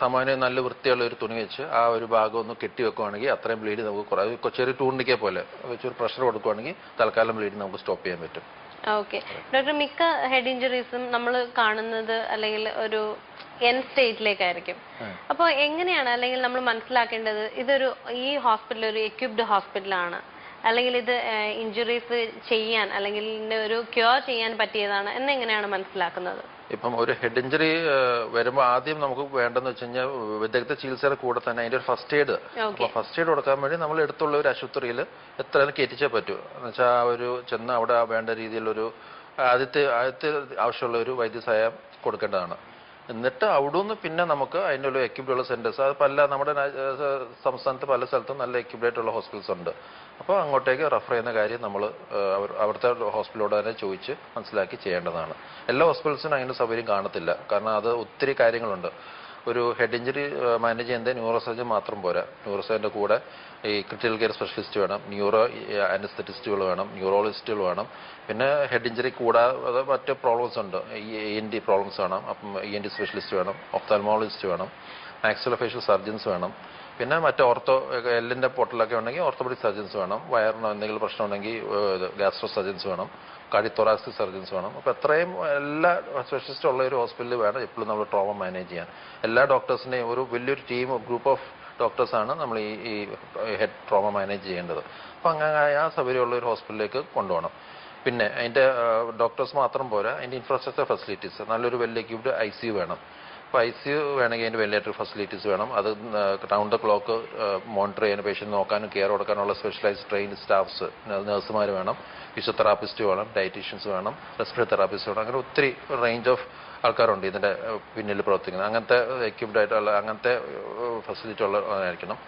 B: സാമാന്യം നല്ല വൃത്തിയുള്ള ഒരു തുണി വെച്ച് ആ ഒരു ഭാഗം ഒന്ന് കെട്ടിവെക്കുവാണെങ്കിൽ അത്രയും ബ്ലീഡ് നമുക്ക് കുറേ അത് കൊ- ചെറിയ ടൂണിക്ക പോലെ വെച്ചൊരു പ്രഷർ കൊടുക്കുവാണെങ്കിൽ തൽക്കാലം ബ്ലീഡിങ് നമുക്ക് സ്റ്റോപ്പ് ചെയ്യാൻ പറ്റും.
A: ഓക്കെ ഡോക്ടർ മിക്ക ഹെഡ് ഇഞ്ചുറീസും നമ്മൾ കാണുന്നത് അല്ലെങ്കിൽ ഒരു എൻ സ്റ്റേറ്റിലേക്കായിരിക്കും അപ്പോൾ എങ്ങനെയാണ് അല്ലെങ്കിൽ നമ്മൾ മനസ്സിലാക്കേണ്ടത്? ഇതൊരു ഈ ഹോസ്പിറ്റൽ ഒരു എക്യുപ്ഡ് ഹോസ്പിറ്റലാണ് അല്ലെങ്കിൽ ഇത് ഇഞ്ചുറീസ് ചെയ്യാൻ അല്ലെങ്കിൽ ഇതിന്റെ ഒരു ക്യൂർ ചെയ്യാൻ പറ്റിയതാണ് എന്നെങ്ങനെയാണ് മനസ്സിലാക്കുന്നത്?
B: ഇപ്പം ഒരു ഹെഡ് ഇഞ്ചറി വരുമ്പോൾ ആദ്യം നമുക്ക് വേണ്ടെന്ന് വെച്ച് കഴിഞ്ഞാൽ വിദഗ്ധ ചികിത്സയുടെ കൂടെ തന്നെ അതിന്റെ ഒരു ഫസ്റ്റ് എയ്ഡ് അപ്പോൾ ഫസ്റ്റ് എയ്ഡ് കൊടുക്കാൻ വേണ്ടി നമ്മൾ എടുത്തുള്ള ഒരു ആശുപത്രിയിൽ എത്ര കയറ്റിച്ചേ പറ്റൂ? എന്ന് വെച്ചാൽ ആ ഒരു ചെന്ന് അവിടെ വേണ്ട വേണ്ട രീതിയിലൊരു ആദ്യത്തെ ആദ്യത്തെ ആവശ്യമുള്ള ഒരു വൈദ്യസഹായം കൊടുക്കേണ്ടതാണ്. എന്നിട്ട് അവിടെ നിന്ന് പിന്നെ നമുക്ക് അതിന്റെ ഒരു എക്യുപ്ഡ് ഉള്ള സെന്റേഴ്സ് അത് പല നമ്മുടെ സംസ്ഥാനത്ത് പല സ്ഥലത്തും നല്ല എക്യുപ്ഡ് ആയിട്ടുള്ള ഹോസ്പിറ്റൽസ് ഉണ്ട്. അപ്പോൾ അങ്ങോട്ടേക്ക് റെഫർ ചെയ്യുന്ന കാര്യം നമ്മൾ അവിടുത്തെ ഹോസ്പിറ്റലോട് തന്നെ ചോദിച്ച് മനസ്സിലാക്കി ചെയ്യേണ്ടതാണ്. എല്ലാ ഹോസ്പിറ്റൽസിനും അതിന്റെ സൗകര്യം കാണത്തില്ല. കാരണം അത് ഒത്തിരി കാര്യങ്ങളുണ്ട്. ഒരു ഹെഡ് ഇഞ്ചറി മാനേജ് ചെയ്യുന്നത് ന്യൂറോ സർജൻ മാത്രം പോരാ. ന്യൂറോ സർജന്റെ കൂടെ ഈ ക്രിട്ടിക്കൽ കെയർ സ്പെഷ്യലിസ്റ്റ് വേണം ന്യൂറോ അനസ്തറ്റിസ്റ്റുകൾ വേണം ന്യൂറോളജിസ്റ്റുകൾ വേണം. പിന്നെ ഹെഡ് ഇഞ്ചറി കൂടാതെ മറ്റ് പ്രോബ്ലംസ് ഉണ്ട്. ഇ എൻ ഡി പ്രോബ്ലംസ് വേണം അപ്പം ഇ എൻ ഡി സ്പെഷ്യലിസ്റ്റ് വേണം ഒഫ്താൽമോളജിസ്റ്റ് വേണം. മാക്സിലോഫേഷ്യൽ സർജൻസ് വേണം. പിന്നെ മറ്റേ ഓർത്തോ എല്ലിന്റെ പൊട്ടലൊക്കെ ഉണ്ടെങ്കിൽ ഓർത്തോപെഡിക് സർജൻസ് വേണം. വയറിന് എന്തെങ്കിലും പ്രശ്നം ഉണ്ടെങ്കിൽ ഗ്യാസ്ട്രോ സർജൻസ് വേണം. കാർഡിത്തോറാക്സിക് സർജൻസ് വേണം. അപ്പോൾ എത്രയും എല്ലാ സ്പെഷ്യലിസ്റ്റ് ഉള്ള ഒരു ഹോസ്പിറ്റലിൽ വേണം എപ്പോഴും നമ്മൾ ട്രോമ മാനേജ് ചെയ്യാൻ. എല്ലാ ഡോക്ടേഴ്സിനെയും ഒരു വലിയൊരു ടീം ഗ്രൂപ്പ് ഓഫ് ഡോക്ടേഴ്സാണ് നമ്മൾ ഈ ഈ ഹെഡ് ട്രോമ മാനേജ് ചെയ്യേണ്ടത്. അപ്പോൾ അങ്ങനെ ആ സൗകര്യമുള്ള ഒരു ഹോസ്പിറ്റലിലേക്ക് കൊണ്ടുപോകണം. പിന്നെ അതിന്റെ ഡോക്ടേഴ്സ് മാത്രം പോരാ. അതിന്റെ ഇൻഫ്രാസ്ട്രക്ചർ ഫെസിലിറ്റീസ് നല്ലൊരു വെൽ എക്യൂപ്ഡ് ഐ സി വേണം. ഐ സി യു വേണമെങ്കിൽ അതിന്റെ വെന്റിലേറ്റർ ഫെസിലിറ്റീസ് വേണം. അത് റൗണ്ട് ദ ക്ലോക്ക് മോണിറ്റർ ചെയ്യാൻ പേഷ്യന്റ് നോക്കാനും കെയർ കൊടുക്കാനുള്ള സ്പെഷ്യലൈസ്ഡ് ട്രെയിൻ സ്റ്റാഫ്സ് നഴ്സുമാർ വേണം. ഫിസിയോതെറാപ്പിസ്റ്റ് വേണം ഡയറ്റീഷ്യൻസ് വേണം റെസ്പിറേറ്ററി തെറാപ്പിസ്റ്റ് വേണം. അങ്ങനെ ഒത്തിരി റേഞ്ച് ഓഫ് ആൾക്കാരുണ്ട് ഇതിന്റെ പിന്നിൽ പ്രവർത്തിക്കുന്നത്. അങ്ങനത്തെ എക്യുപ്ഡ് ആയിട്ടുള്ള അങ്ങനത്തെ ഫെസിലിറ്റി ഉള്ള ആയിരിക്കണം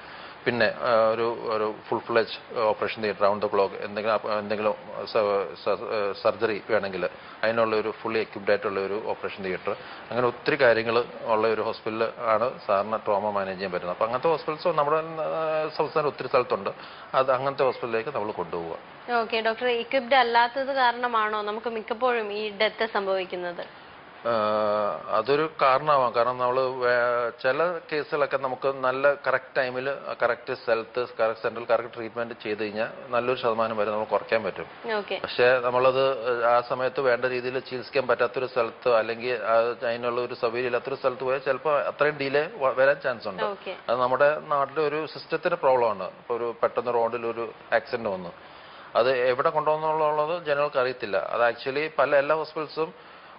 B: പിന്നെ ഒരു ഒരു full fledge operation theatre round the clock എന്തെങ്കിലും എന്തെങ്കിലും സർജറി വേണമെങ്കിൽ അതിനുള്ള ഒരു ഫുള്ളി എക്യുപ്ഡ് ആയിട്ടുള്ള ഒരു ഓപ്പറേഷൻ തിയേറ്റർ അങ്ങനെ ഒത്തിരി കാര്യങ്ങൾ ഉള്ള ഒരു ഹോസ്പിറ്റൽ ആണ് സാറിന് ട്രോമ മാനേജ് ചെയ്യാൻ പറ്റുന്നത്. അപ്പോൾ അങ്ങനത്തെ ഹോസ്പിറ്റൽസ് നമ്മുടെ സംസ്ഥാനം ഒത്തിരി സ്ഥലത്തുണ്ട്. അത് അങ്ങനത്തെ ഹോസ്പിറ്റലിലേക്ക് നമ്മൾ കൊണ്ടുപോവുക.
A: ഓക്കെ ഡോക്ടർ ഇക്വിപ്ഡ് അല്ലാത്തത് കാരണമാണോ നമുക്ക് മിക്കപ്പോഴും ഈ ഡെത്ത് സംഭവിക്കുന്നത്?
B: അതൊരു കാരണമാവാം. കാരണം നമ്മൾ ചില കേസുകളൊക്കെ നമുക്ക് നല്ല കറക്റ്റ് ടൈമിൽ കറക്റ്റ് സ്ഥലത്ത് കറക്റ്റ് സെൻട്രൽ കറക്റ്റ് ട്രീറ്റ്മെന്റ് ചെയ്ത് കഴിഞ്ഞാൽ നല്ലൊരു ശതമാനം വരെ നമുക്ക് കുറയ്ക്കാൻ പറ്റും. പക്ഷെ നമ്മളത് ആ സമയത്ത് വേണ്ട രീതിയിൽ ചികിത്സിക്കാൻ പറ്റാത്തൊരു സ്ഥലത്ത് അല്ലെങ്കിൽ അതിനുള്ള ഒരു സൗകര്യം ഇല്ലാത്തൊരു സ്ഥലത്ത് പോയാൽ ചിലപ്പോൾ അത്രയും ഡിലേ വരാൻ ചാൻസ് ഉണ്ട്. അത് നമ്മുടെ നാട്ടിലെ ഒരു സിസ്റ്റത്തിന്റെ പ്രോബ്ലമാണ്. ഇപ്പോൾ ഒരു പെട്ടെന്ന് റോഡിൽ ഒരു ആക്സിഡന്റ് വന്നു. അത് എവിടെ കൊണ്ടുവന്നുള്ളത് ജനങ്ങൾക്ക് അറിയത്തില്ല. അത് ആക്ച്വലി പല എല്ലാ ഹോസ്പിറ്റൽസും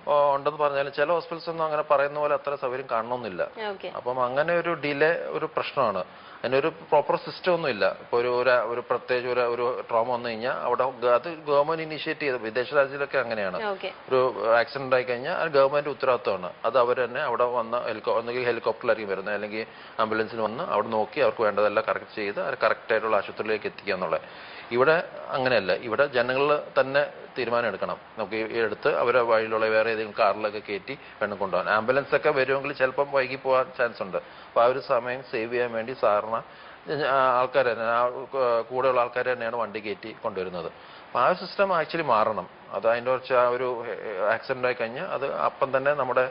B: ഉണ്ടെന്ന് പറഞ്ഞാലും ചില ഹോസ്പിറ്റൽസ് ഒന്നും അങ്ങനെ പറയുന്ന പോലെ അത്ര സൗകര്യം കാണണമെന്നില്ല. അപ്പം അങ്ങനെ ഒരു ഡിലേ ഒരു പ്രശ്നമാണ്. അതിനൊരു പ്രോപ്പർ സിസ്റ്റം ഒന്നും ഇല്ല. ഇപ്പൊ ഒരു ഒരു- പ്രത്യേക പ്രത്യേകിച്ച് ഒരു ഒരു ട്രോമ വന്നു കഴിഞ്ഞാൽ അവിടെ അത് ഗവൺമെന്റ് ഇനിഷ്യേറ്റ് ചെയ്ത് വിദേശ രാജ്യത്തിലൊക്കെ അങ്ങനെയാണ്. ഒരു ആക്സിഡന്റ് ആയി കഴിഞ്ഞാൽ അത് ഗവൺമെന്റ് ഉത്തരവാദിത്തമാണ്. അത് അവർ തന്നെ അവിടെ വന്ന ഹെലികോ ഒന്നുകിൽ ഹെലികോപ്റ്ററിലായിരിക്കും വരുന്നത്. അല്ലെങ്കിൽ ആംബുലൻസിൽ വന്ന് അവിടെ നോക്കി അവർക്ക് വേണ്ടതെല്ലാം കറക്റ്റ് ചെയ്ത് കറക്റ്റ് ആയിട്ടുള്ള ആശുപത്രിയിലേക്ക് എത്തിക്കുക എന്നുള്ളത്. ഇവിടെ അങ്ങനെയല്ല. ഇവിടെ ജനങ്ങൾ തന്നെ തീരുമാനം എടുക്കണം നമുക്ക് ഈ എടുത്ത് അവരെ വഴിയിലുള്ള വേറെ ഏതെങ്കിലും കാറിലൊക്കെ കയറ്റി വേണം കൊണ്ടുപോകാൻ. ആംബുലൻസ് ഒക്കെ വരുമെങ്കിൽ ചിലപ്പം വൈകി പോകാൻ ചാൻസ് ഉണ്ട്. അപ്പോൾ ആ ഒരു സമയം സേവ് ചെയ്യാൻ വേണ്ടി സാറിന് ആൾക്കാർ തന്നെ കൂടെയുള്ള ആൾക്കാർ തന്നെയാണ് വണ്ടി കയറ്റി കൊണ്ടുവരുന്നത്. അപ്പോൾ ആ സിസ്റ്റം ആക്ച്വലി മാറണം. അത് അതിന്റെ കുറച്ച് ആ ഒരു ആക്സിഡന്റ് ആയി കഴിഞ്ഞാൽ അത് അപ്പം തന്നെ നമ്മുടെ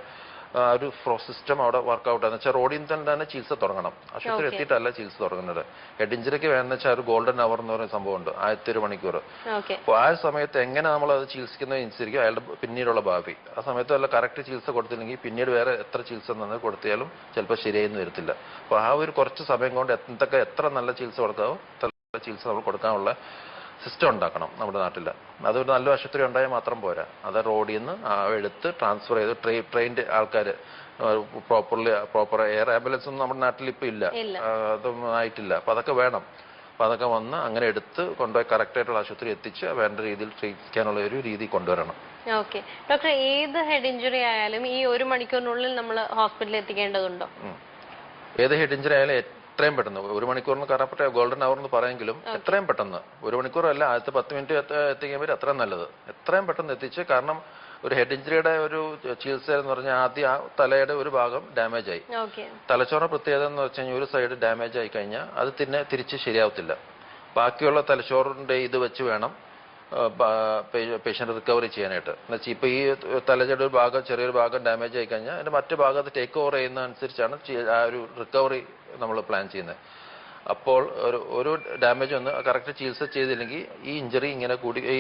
B: ഒരു സിസ്റ്റം അവിടെ വർക്കൗട്ട് എന്ന് വെച്ചാൽ റോഡിൽ തന്നെ തന്നെ ചികിത്സ തുടങ്ങണം. ആശുപത്രി. എത്തിയിട്ടല്ല ചികിത്സ തുടങ്ങുന്നത്. ഹെഡ് ഇഞ്ചറിക്ക് വേണമെന്ന് വെച്ചാൽ ഒരു ഗോൾഡൻ അവർ എന്ന് പറയുന്ന സംഭവമുണ്ട് ആയിരത്തി ഒരു മണിക്കൂർ
A: അപ്പൊ
B: അപ്പോൾ ആ സമയത്ത് എങ്ങനെ നമ്മൾ അത് ചികിത്സിക്കുന്നതനുസരിക്കും അയാളുടെ പിന്നീടുള്ള ഭാവി. ആ സമയത്ത് വല്ല കറക്റ്റ് ചികിത്സ കൊടുത്തില്ലെങ്കിൽ പിന്നീട് വേറെ എത്ര ചികിത്സ തന്നെ കൊടുത്തിയാലും ചിലപ്പോൾ ശരിയായിരുന്നു വരത്തില്ല. അപ്പോൾ ആ ഒരു കുറച്ച് സമയം കൊണ്ട് എന്തൊക്കെ എത്ര നല്ല ചികിത്സ കൊടുക്കാവോ ചികിത്സ നമ്മൾ കൊടുക്കാനുള്ള സിസ്റ്റം ഉണ്ടാക്കണം നമ്മുടെ നാട്ടിൽ. അതൊരു നല്ല ആശുപത്രി ഉണ്ടായാൽ മാത്രം പോരാ. അത് റോഡിൽ നിന്ന് എടുത്ത് ട്രാൻസ്ഫർ ചെയ്ത് ട്രെയിൻ ട്രെയിൻഡ് ആൾക്കാർ പ്രോപ്പർലി പ്രോപ്പർ എയർ ആംബുലൻസ് ഒന്നും നമ്മുടെ നാട്ടിൽ ഇപ്പോൾ ഇല്ല. അതൊന്നും ആയിട്ടില്ല. അപ്പം അതൊക്കെ വേണം. അപ്പം അതൊക്കെ വന്ന് അങ്ങനെ എടുത്ത് കൊണ്ടുപോയി കറക്റ്റായിട്ടുള്ള ആശുപത്രി എത്തിച്ച് വേണ്ട രീതിയിൽ ചികിത്സിക്കാനുള്ള ഒരു രീതി കൊണ്ടുവരണം.
A: ഓക്കെ. ഡോക്ടർ ഏത് ഹെഡ് ഇഞ്ചുറി ആയാലും ഈ ഒരു മണിക്കൂറിനുള്ളിൽ നമ്മൾ ഹോസ്പിറ്റലിൽ എത്തിക്കേണ്ടതുണ്ടോ?
B: ഏത് ഹെഡ് ഇഞ്ചുറി ആയാലും എത്രയും പെട്ടെന്ന്. ഒരു മണിക്കൂറിന് കറക്റ്റ് ഗോൾഡൻ അവർ എന്ന് പറയെങ്കിലും എത്രയും പെട്ടെന്ന്. ഒരു മണിക്കൂറല്ല ആദ്യത്തെ പത്ത് മിനിറ്റ് എത്തിക്കാൻ പറ്റും അത്രയും നല്ലത്. എത്രയും പെട്ടെന്ന് എത്തിച്ച് കാരണം ഒരു ഹെഡ് ഇഞ്ചറിയുടെ ഒരു ചികിത്സ എന്ന് പറഞ്ഞാൽ ആദ്യം ആ തലയുടെ ഒരു ഭാഗം ഡാമേജ് ആയി. തലച്ചോറിന് പ്രത്യേകത എന്ന് വെച്ച് കഴിഞ്ഞാൽ ഒരു സൈഡ് ഡാമേജ് ആയി കഴിഞ്ഞാൽ അത് പിന്നെ തിരിച്ച് ശരിയാവത്തില്ല. ബാക്കിയുള്ള തലച്ചോറിന്റെ ഇത് വെച്ച് വേണം പേഷ്യന്റ് റിക്കവറി ചെയ്യാനായിട്ട്. എന്നുവെച്ചാൽ ഇപ്പോൾ ഈ തലച്ചോറിന്റെ ഒരു ഭാഗം ചെറിയൊരു ഭാഗം ഡാമേജ് ആയി കഴിഞ്ഞാൽ അതിന്റെ മറ്റു ഭാഗത്ത് ടേക്ക് ഓവർ ചെയ്യുന്ന അനുസരിച്ചാണ് ആ ഒരു റിക്കവറി നമ്മൾ പ്ലാൻ ചെയ്യുന്നത്. അപ്പോൾ ഒരു ഒരു ഡാമേജ് ഒന്ന് കറക്റ്റ് ചികിത്സ ചെയ്തില്ലെങ്കിൽ ഈ ഇഞ്ചറി ഇങ്ങനെ കൂടി ഈ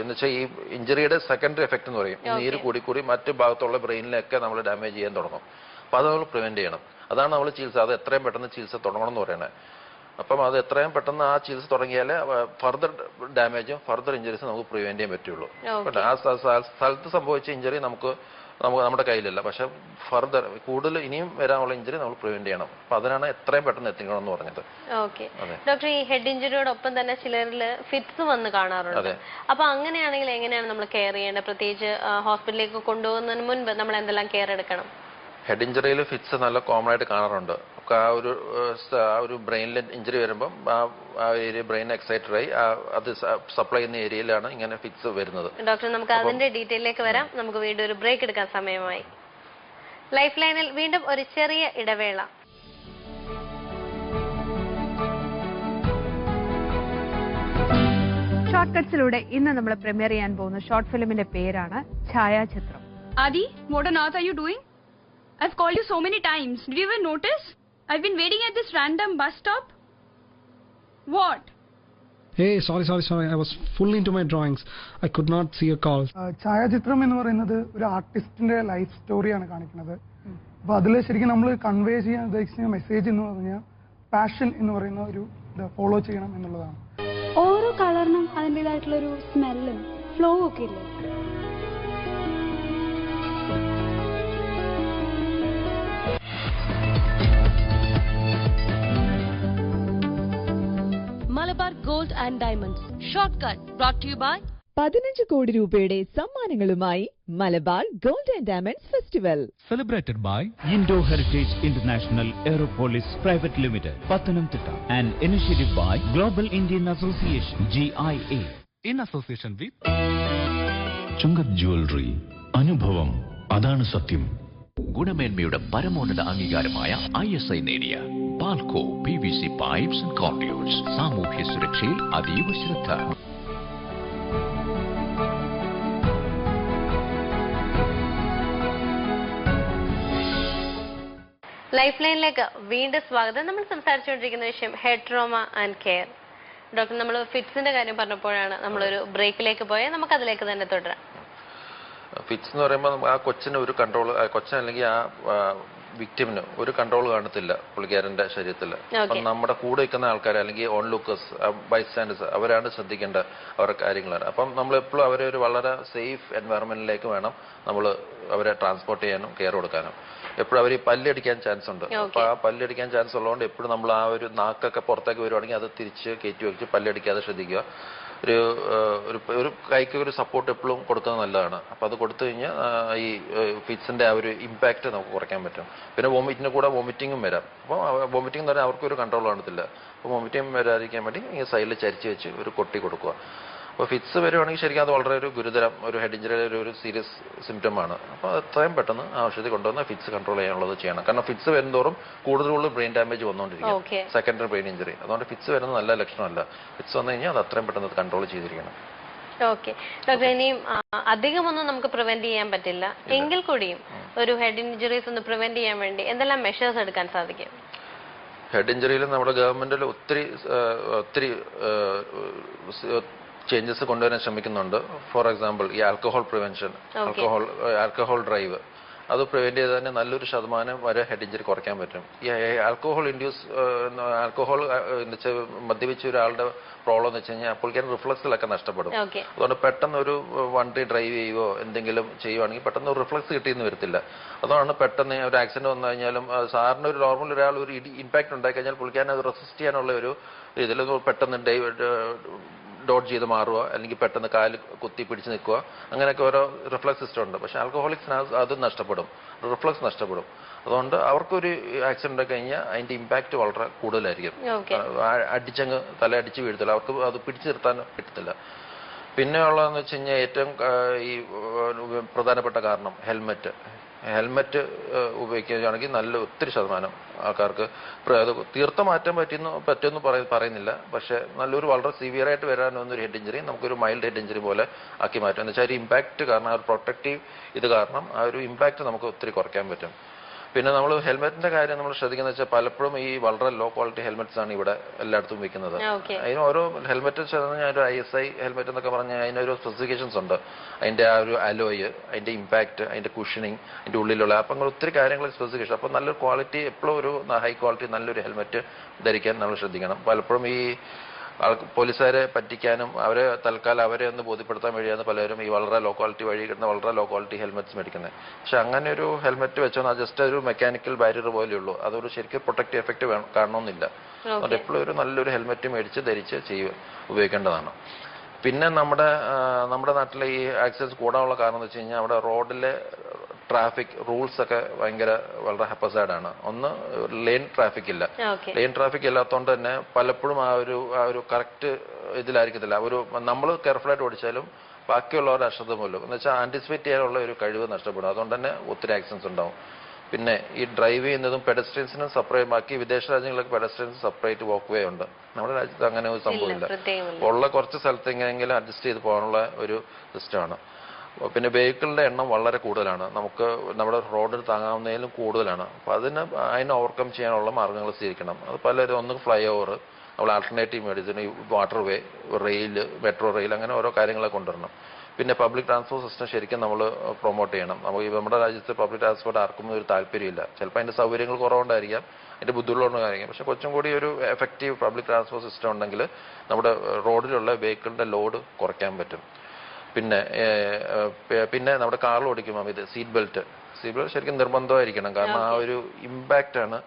B: എന്ന് വെച്ചാൽ ഈ ഇഞ്ചറിയുടെ സെക്കൻഡറി എഫക്റ്റ് എന്ന് പറയും. നീര് കൂടി കൂടി മറ്റു ഭാഗത്തുള്ള ബ്രെയിനിലൊക്കെ നമ്മൾ ഡാമേജ് ചെയ്യാൻ തുടങ്ങും. അപ്പോൾ അത് നമ്മൾ പ്രിവെന്റ് ചെയ്യണം. അതാണ് നമ്മൾ ചികിത്സ അത് എത്രയും പെട്ടെന്ന് ചികിത്സ തുടങ്ങണം എന്ന് പറയുന്നത്. അപ്പം അത് എത്രയും പെട്ടെന്ന് ആ ചികിത്സ തുടങ്ങിയാലേ ഫർദർ ഡാമേജും ഫർദർ ഇഞ്ചറീസും നമുക്ക് പ്രിവെന്റ് ചെയ്യാൻ പറ്റുള്ളൂ. ആ സ്ഥ- സ്ഥ- സ്ഥലത്ത് സംഭവിച്ച ഇഞ്ചറി നമുക്ക് നമുക്ക് നമ്മുടെ കയ്യിലല്ല. പക്ഷെ ഫർദർ കൂടുതൽ ഇനിയും വരാനുള്ള ഇഞ്ചറി നമ്മൾ പ്രിവെന്റ് ചെയ്യണം. അപ്പൊ അതിനാണ് എത്രയും പെട്ടെന്ന് എത്തിക്കണം എന്ന് പറഞ്ഞത്.
A: ഓക്കെ ഡോക്ടർ ഈ ഹെഡ് ഇഞ്ചുറിയോടൊപ്പം തന്നെ ചിലരിൽ ഫിറ്റ്സ് വന്ന് കാണാറുണ്ട്. അപ്പൊ അങ്ങനെയാണെങ്കിൽ എങ്ങനെയാണ് നമ്മൾ കെയർ ചെയ്യേണ്ടത്? പ്രത്യേകിച്ച് ഹോസ്പിറ്റലിലേക്ക് കൊണ്ടുപോകുന്നതിന് മുൻപ് നമ്മൾ എന്തെല്ലാം കെയർ എടുക്കണം?
B: ഹെഡ് ഇഞ്ചറിയിൽ ഫിറ്റ്സ് നല്ല കോമൺ ആയിട്ട് കാണാറുണ്ട്. ആ ഒരു ആ ഒരു ബ്രെയിനിൽ ഇഞ്ചറി വരുമ്പം ആ ആ ഏരിയ ബ്രെയിൻ എക്സൈറ്റഡ് ആയി അത് സപ്ലൈ ചെയ്യുന്ന ഏരിയയിലാണ് ഇങ്ങനെ ഫിക്സ് വരുന്നത്
A: ഡോക്ടർ നമുക്ക് അതിന്റെ ഡീറ്റെയിലേക്ക് വരാം നമുക്ക് വീണ്ടും ഒരു ബ്രേക്ക് എടുക്കാൻ സമയമായി ലൈഫ് ലൈനിൽ വീണ്ടും ഒരു ചെറിയ ഇടവേള
C: ഷോർട്ട് കട്ട്സിലൂടെ ഇന്ന് നമ്മൾ പ്രീമിയർ ചെയ്യാൻ പോകുന്ന ഷോർട്ട് ഫിലിമിന്റെ പേരാണ് ഛായാചിത്രം
D: ആദി modern on are you doing? I've called you so many times. You you even notice? I've been waiting at this random bus stop. What?
E: Hey, sorry, sorry, sorry. I was full into my drawings. I could not see your call.
F: ഛായാചിത്രം എന്ന് പറയുന്നത് ഒരു ആർട്ടിസ്റ്റിന്റെ life സ്റ്റോറിയാണ് കാണിക്കുന്നത് അപ്പൊ അതിൽ ശരിക്കും നമ്മൾ കൺവേ ചെയ്യാൻ ഉദ്ദേശിക്കുന്ന മെസ്സേജ് എന്ന് പറഞ്ഞാൽ പാഷൻ എന്ന് പറയുന്ന ഒരു ഇത് ഫോളോ ചെയ്യണം എന്നുള്ളതാണ്
G: ഓരോ കളറിനും അതിന്റെതായിട്ടുള്ള ഒരു സ്മെല്ലും ഫ്ലോ ഒക്കെ ഇല്ലേ
H: Malabar Gold and Diamonds short cut brought you by
I: പതിനഞ്ച് കോടി രൂപയുടെ സമ്മാനങ്ങളുമായി Malabar Gold and Diamonds festival
J: celebrated by Indo Heritage International Aeropolis Private Limited, Pathanamthitta, and initiative by Global Indian Association, GIA, in association with
K: Chungath jewellery അനുഭവം അതാണ് സത്യം
L: ഗുണമേന്മയുടെ പരമോന്നത അംഗീകാരമായ I S I നേടിയ Palco P V C pipes and കോർഡിയൂൾസ് സാമൂഹ്യ സുരക്ഷയിൽ അതീവ ശ്രദ്ധ.
A: Life ലൈനിലേക്ക് വീണ്ടും സ്വാഗതം. നമ്മൾ സംസാരിച്ചുകൊണ്ടിരിക്കുന്ന വിഷയം head trauma trauma and care doctor നമ്മൾ ഫിറ്റ്സിന്റെ കാര്യം പറഞ്ഞപ്പോഴാണ് നമ്മളൊരു ബ്രേക്കിലേക്ക് പോയത് നമുക്ക് അതിലേക്ക് തന്നെ തുടരാം.
B: ഫിറ്റ്സ് എന്ന് പറയുമ്പോൾ ആ കൊച്ചിന് ഒരു കൺട്രോൾ കൊച്ചിന് അല്ലെങ്കിൽ ആ വിക്ടിമിന് ഒരു കൺട്രോൾ കാണത്തില്ല പുള്ളിക്കാരന്റെ ശരീരത്തിൽ. അപ്പം നമ്മുടെ കൂടെ നിൽക്കുന്ന ആൾക്കാർ അല്ലെങ്കിൽ ഓൺ ലുക്കേഴ്സ് ബൈസ്റ്റാൻഡേഴ്സ് അവരാണ് ശ്രദ്ധിക്കേണ്ട അവരുടെ കാര്യങ്ങളാണ്. അപ്പം നമ്മൾ എപ്പോഴും അവരെ ഒരു വളരെ സേഫ് എൻവയറമെന്റിലേക്ക് വേണം നമ്മൾ അവരെ ട്രാൻസ്പോർട്ട് ചെയ്യാനും കെയർ കൊടുക്കാനും. എപ്പോഴും അവർ ഈ പല്ലടിക്കാൻ ചാൻസ് ഉണ്ട്. അപ്പൊ ആ പല്ലടിക്കാൻ ചാൻസ് ഉള്ളതുകൊണ്ട് എപ്പോഴും നമ്മൾ ആ ഒരു നാക്കൊക്കെ പുറത്തേക്ക് വരുവാണെങ്കിൽ അത് തിരിച്ച് കയറ്റി വെച്ച് പല്ലടിക്കാതെ ശ്രദ്ധിക്കുക. ഒരു ഒരു കൈക്ക് ഒരു സപ്പോർട്ട് എപ്പോഴും കൊടുക്കുന്നത് നല്ലതാണ്. അപ്പോൾ അത് കൊടുത്തു കഴിഞ്ഞാൽ ഈ ഫിറ്റ്സിന്റെ ആ ഒരു ഇമ്പാക്റ്റ് നമുക്ക് കുറയ്ക്കാൻ പറ്റും. പിന്നെ വോമിറ്റിന് കൂടെ വോമിറ്റിങ്ങും വരാം. അപ്പോൾ വോമിറ്റിംഗ് എന്ന് പറഞ്ഞാൽ അവർക്കൊരു കൺട്രോൾ കാണത്തില്ല. അപ്പോൾ വോമിറ്റിംഗ് വരാതിരിക്കാൻ വേണ്ടി ഈ സൈഡിൽ ചരിച്ച് വെച്ച് ഒരു കൊട്ടി കൊടുക്കുക. അപ്പോൾ ഫിറ്റ്സ് വരുവാണെങ്കിൽ ശരിക്കും അത് വളരെ ഒരു ഗുരുതരം ഒരു ഹെഡ് ഇഞ്ചറിയുടെ ഒരു ഒരു സീരിയസ് സിംറ്റം ആണ്. അപ്പോൾ എത്രയും പെട്ടെന്ന് ആവശ്യത്തിൽ കൊണ്ടുവന്ന് ഫിറ്റ്സ് കൺട്രോൾ ചെയ്യാനുള്ളത് ചെയ്യണം. കാരണം ഫിറ്റ്സ് വരുന്നതോറും കൂടുതൽ കൂടുതൽ ബ്രെയിൻ ഡാമേജ്. വന്നുകൊണ്ടിരിക്കും. സെക്കൻഡറി ബ്രെയിൻ ഇഞ്ചറി അതുകൊണ്ട് ഫിറ്റ്സ് വരുന്നത് നല്ല ലക്ഷണമല്ല. ഫിറ്റ്സ് വന്നു കഴിഞ്ഞാൽ അത് അത്രയും പെട്ടെന്ന് കൺട്രോൾ ചെയ്തിരിക്കണം.
A: ഓക്കെ ഡോക്ടർ ഇനിയും അധികമൊന്നും നമുക്ക് പ്രിവെന്റ് ചെയ്യാൻ പറ്റില്ല. എങ്കിൽ കൂടിയും ഒരു ഹെഡ് ഇഞ്ചുറീസ് ഒന്ന് പ്രിവെന്റ് ചെയ്യാൻ വേണ്ടി എന്തെല്ലാം മെഷേഴ്സ് എടുക്കാൻ സാധിക്കും?
B: ഹെഡ് ഇഞ്ചറിയിൽ നമ്മുടെ ഗവൺമെന്റിൽ ഒത്തിരി ഒത്തിരി ചേഞ്ചസ് കൊണ്ടുവരാൻ ശ്രമിക്കുന്നുണ്ട്. ഫോർ എക്സാമ്പിൾ ഈ alcohol prevention alcohol alcohol drive അത് പ്രിവെന്റ് ചെയ്ത് തന്നെ നല്ലൊരു ശതമാനം വരെ ഹെഡ് ഇഞ്ചറി കുറയ്ക്കാൻ പറ്റും. ഈ ആൽക്കഹോൾ ഇൻഡ്യൂസ് ആൽക്കഹോൾ മദ്യപിച്ച ഒരാളുടെ പ്രോബ്ലം എന്ന് വെച്ച് കഴിഞ്ഞാൽ അപ്പോഴേക്കും റിഫ്ലക്സിലൊക്കെ നഷ്ടപ്പെടും. അതുകൊണ്ട് പെട്ടെന്ന് ഒരു വണ്ടി ഡ്രൈവ് ചെയ്യുവോ എന്തെങ്കിലും ചെയ്യുവാണെങ്കിൽ പെട്ടെന്ന് ഒരു റിഫ്ലക്സ് കിട്ടിയെന്ന് വരത്തില്ല. അതുകൊണ്ടാണ് പെട്ടെന്ന് ഒരു ആക്സിഡന്റ് വന്നു കഴിഞ്ഞാലും സാറിന് ഒരു നോർമൽ ഒരാൾ ഒരു ഇമ്പാക്ട് ഉണ്ടായി കഴിഞ്ഞാൽ പുള്ളിക്കാരൻ അത് റെസിസ്റ്റ് ചെയ്യാനുള്ള ഒരു ഇതിൽ പെട്ടെന്ന് ഡോട്ട് ചെയ്ത് മാറുക അല്ലെങ്കിൽ പെട്ടെന്ന് കാൽ കുത്തി പിടിച്ച് നിൽക്കുക അങ്ങനെയൊക്കെ ഓരോ റിഫ്ലക്സ് സിസ്റ്റം ഉണ്ട്. പക്ഷെ ആൽക്കഹോളിക്സിന് അത് നഷ്ടപ്പെടും. റിഫ്ലക്സ് നഷ്ടപ്പെടും. അതുകൊണ്ട് അവർക്കൊരു ആക്സിഡന്റ് ഒക്കെ കഴിഞ്ഞാൽ അതിന്റെ ഇമ്പാക്ട് വളരെ കൂടുതലായിരിക്കും. അടിച്ചങ്ങ് തല അടിച്ച് വീഴത്തില്ല. അവർക്ക് അത് പിടിച്ചു നിർത്താൻ പറ്റത്തില്ല. പിന്നെ ഉള്ളതെന്ന് വെച്ച് കഴിഞ്ഞാൽ ഏറ്റവും ഈ പ്രധാനപ്പെട്ട കാരണം ഹെൽമെറ്റ്. ഹെൽമെറ്റ് ഉപയോഗിക്കുകയാണെങ്കിൽ നല്ല ഒത്തിരി ശതമാനം ആൾക്കാർക്ക് അത് തീർത്ത മാറ്റാൻ പറ്റുന്നു പറ്റുമെന്ന് പറയ- പറയുന്നില്ല. പക്ഷേ നല്ലൊരു വളരെ വന്ന ഒരു ഹെഡ് ഇഞ്ചറി നമുക്കൊരു മൈൽഡ് ഹെഡ് ഇഞ്ചറി പോലെ ആക്കി മാറ്റും. എന്ന് വെച്ചാൽ ഒരു ഇമ്പാക്റ്റ് കാരണം ആ ഒരു പ്രൊട്ടക്റ്റീവ് ഇത് കാരണം ആ ഒരു ഇമ്പാക്റ്റ് നമുക്ക് ഒത്തിരി കുറയ്ക്കാൻ പറ്റും. പിന്നെ നമ്മൾ ഹെൽമെറ്റിന്റെ കാര്യം നമ്മൾ ശ്രദ്ധിക്കുന്ന വെച്ചാൽ പലപ്പോഴും ഈ വളരെ ലോ ക്വാളിറ്റി ഹെൽമെറ്റ്സ് ആണ് ഇവിടെ എല്ലായിടത്തും വെക്കുന്നത് അതിന് ഓരോ ഹെൽമെറ്റ് ഞാൻ ഒരു ഐ എസ് ഐ ഹെൽമെറ്റ് എന്നൊക്കെ പറഞ്ഞാൽ അതിനൊരു സ്പെസിഫിക്കേഷൻസ് ഉണ്ട്. അതിന്റെ ആ ഒരു അലോയ് അതിന്റെ ഇമ്പാക്ട് അതിന്റെ കുഷനിങ് അതിന്റെ ഉള്ളിലുള്ള അപ്പം അങ്ങനെ ഒത്തിരി കാര്യങ്ങൾ സ്പെസിഫിക്കേഷൻ അപ്പോൾ നല്ലൊരു ക്വാളിറ്റി എപ്പോഴും ഒരു ഹൈ ക്വാളിറ്റി നല്ലൊരു ഹെൽമെറ്റ് ധരിക്കാൻ നമ്മൾ ശ്രദ്ധിക്കണം. പലപ്പോഴും ഈ ആൾക്ക് പോലീസുകാരെ പറ്റിക്കാനും അവരെ തൽക്കാലം അവരെ ഒന്ന് ബോധ്യപ്പെടുത്താൻ വഴിയാണ് പലരും ഈ വളരെ ലോ ക്വാളിറ്റി വഴി കിട്ടുന്ന വളരെ ലോ ക്വാളിറ്റി ഹെൽമെറ്റ്സ് മേടിക്കുന്നത്. പക്ഷെ അങ്ങനെ ഒരു ഹെൽമെറ്റ് വെച്ചാൽ ജസ്റ്റ് ഒരു മെക്കാനിക്കൽ ബാരിയർ പോലെ ഉള്ളൂ. അതൊരു ശരിക്കും പ്രൊട്ടക്റ്റീവ് എഫക്റ്റ് വേണം കാണണമെന്നില്ല അതുകൊണ്ട് എപ്പോഴും ഒരു നല്ലൊരു ഹെൽമെറ്റ് മേടിച്ച് ധരിച്ച് ചെയ്യുക ഉപയോഗിക്കേണ്ടതാണ്. പിന്നെ നമ്മുടെ നമ്മുടെ നാട്ടിലെ ഈ ആക്സിഡൻസ് കൂടാനുള്ള കാരണം എന്ന് വെച്ച് കഴിഞ്ഞാൽ അവിടെ റോഡിലെ ട്രാഫിക് റൂൾസ് ഒക്കെ ഭയങ്കര വളരെ ഹെപ്പസൈഡാണ് ഒന്ന് ലെയിൻ ട്രാഫിക് ഇല്ല. ലെയിൻ ട്രാഫിക് ഇല്ലാത്തതുകൊണ്ട് തന്നെ പലപ്പോഴും ആ ഒരു ആ ഒരു കറക്റ്റ് ഇതിലായിരിക്കത്തില്ല. ഒരു നമ്മൾ കെയർഫുള്ളായിട്ട് ഓടിച്ചാലും ബാക്കിയുള്ളവരുടെ അശ്രദ്ധ മൂലം. എന്ന് വെച്ചാൽ ആന്റിസിപ്പേറ്റ് ചെയ്യാനുള്ള ഒരു കഴിവ് നഷ്ടപ്പെടും. അതുകൊണ്ട് തന്നെ ഒത്തിരി ആക്സിഡൻസ് ഉണ്ടാവും. പിന്നെ ഈ ഡ്രൈവ് ചെയ്യുന്നതും പെഡസ്ട്രിയൻസിനും സെപ്പറേറ്റ് ബാക്കി വിദേശ രാജ്യങ്ങളിലൊക്കെ പെഡസ്ട്രിയൻസ് സെപ്പറേറ്റ് വോക്ക് വേ ഉണ്ട്. നമ്മുടെ രാജ്യത്ത് അങ്ങനെ ഒരു സംഭവമില്ല ഉള്ള കുറച്ച് സ്ഥലത്ത് എങ്ങനെയെങ്കിലും അഡ്ജസ്റ്റ് ചെയ്ത് പോകാനുള്ള ഒരു സിസ്റ്റമാണ് പിന്നെ വെഹിക്കിളിന്റെ എണ്ണം വളരെ കൂടുതലാണ്. നമുക്ക് നമ്മുടെ റോഡിൽ താങ്ങാവുന്നതിലും കൂടുതലാണ്. അപ്പൊ അതിന് അതിനെ ഓവർകം ചെയ്യാനുള്ള മാർഗങ്ങൾ സ്വീകരിക്കണം. അത് പലരും ഒന്ന് ഫ്ലൈ ഓവർ നമ്മൾ alternative medicine waterway rail metro rail അങ്ങനെ ഓരോ കാര്യങ്ങളെ കൊണ്ടുവരണം. പിന്നെ പബ്ലിക് ട്രാൻസ്പോർട്ട് സിസ്റ്റം ശരിക്കും നമ്മൾ പ്രൊമോട്ട് ചെയ്യണം. നമുക്ക് നമ്മുടെ രാജ്യത്ത് പബ്ലിക് ട്രാൻസ്പോർട്ട് ആർക്കും ഒരു താല്പര്യമില്ല. ചിലപ്പോൾ അതിന്റെ സൗകര്യങ്ങൾ കുറവുണ്ടായിരിക്കാം. അതിന്റെ ബുദ്ധിമുട്ടുള്ളതായിരിക്കും പക്ഷെ കൊച്ചും കൂടി ഒരു എഫക്റ്റീവ് പബ്ലിക് ട്രാൻസ്പോർട്ട് സിസ്റ്റം ഉണ്ടെങ്കിൽ നമ്മുടെ റോഡിലുള്ള വെഹിക്കിളിന്റെ ലോഡ് കുറയ്ക്കാൻ പറ്റും. പിന്നെ പിന്നെ നമ്മുടെ കാർ ഓടിക്കുമ്പോൾ ഇത് സീറ്റ് ബെൽറ്റ് സീറ്റ് ബെൽറ്റ് ശരിക്കും നിർബന്ധമായിരിക്കണം. കാരണം ആ ഒരു ഇമ്പാക്റ്റ് ആണ്.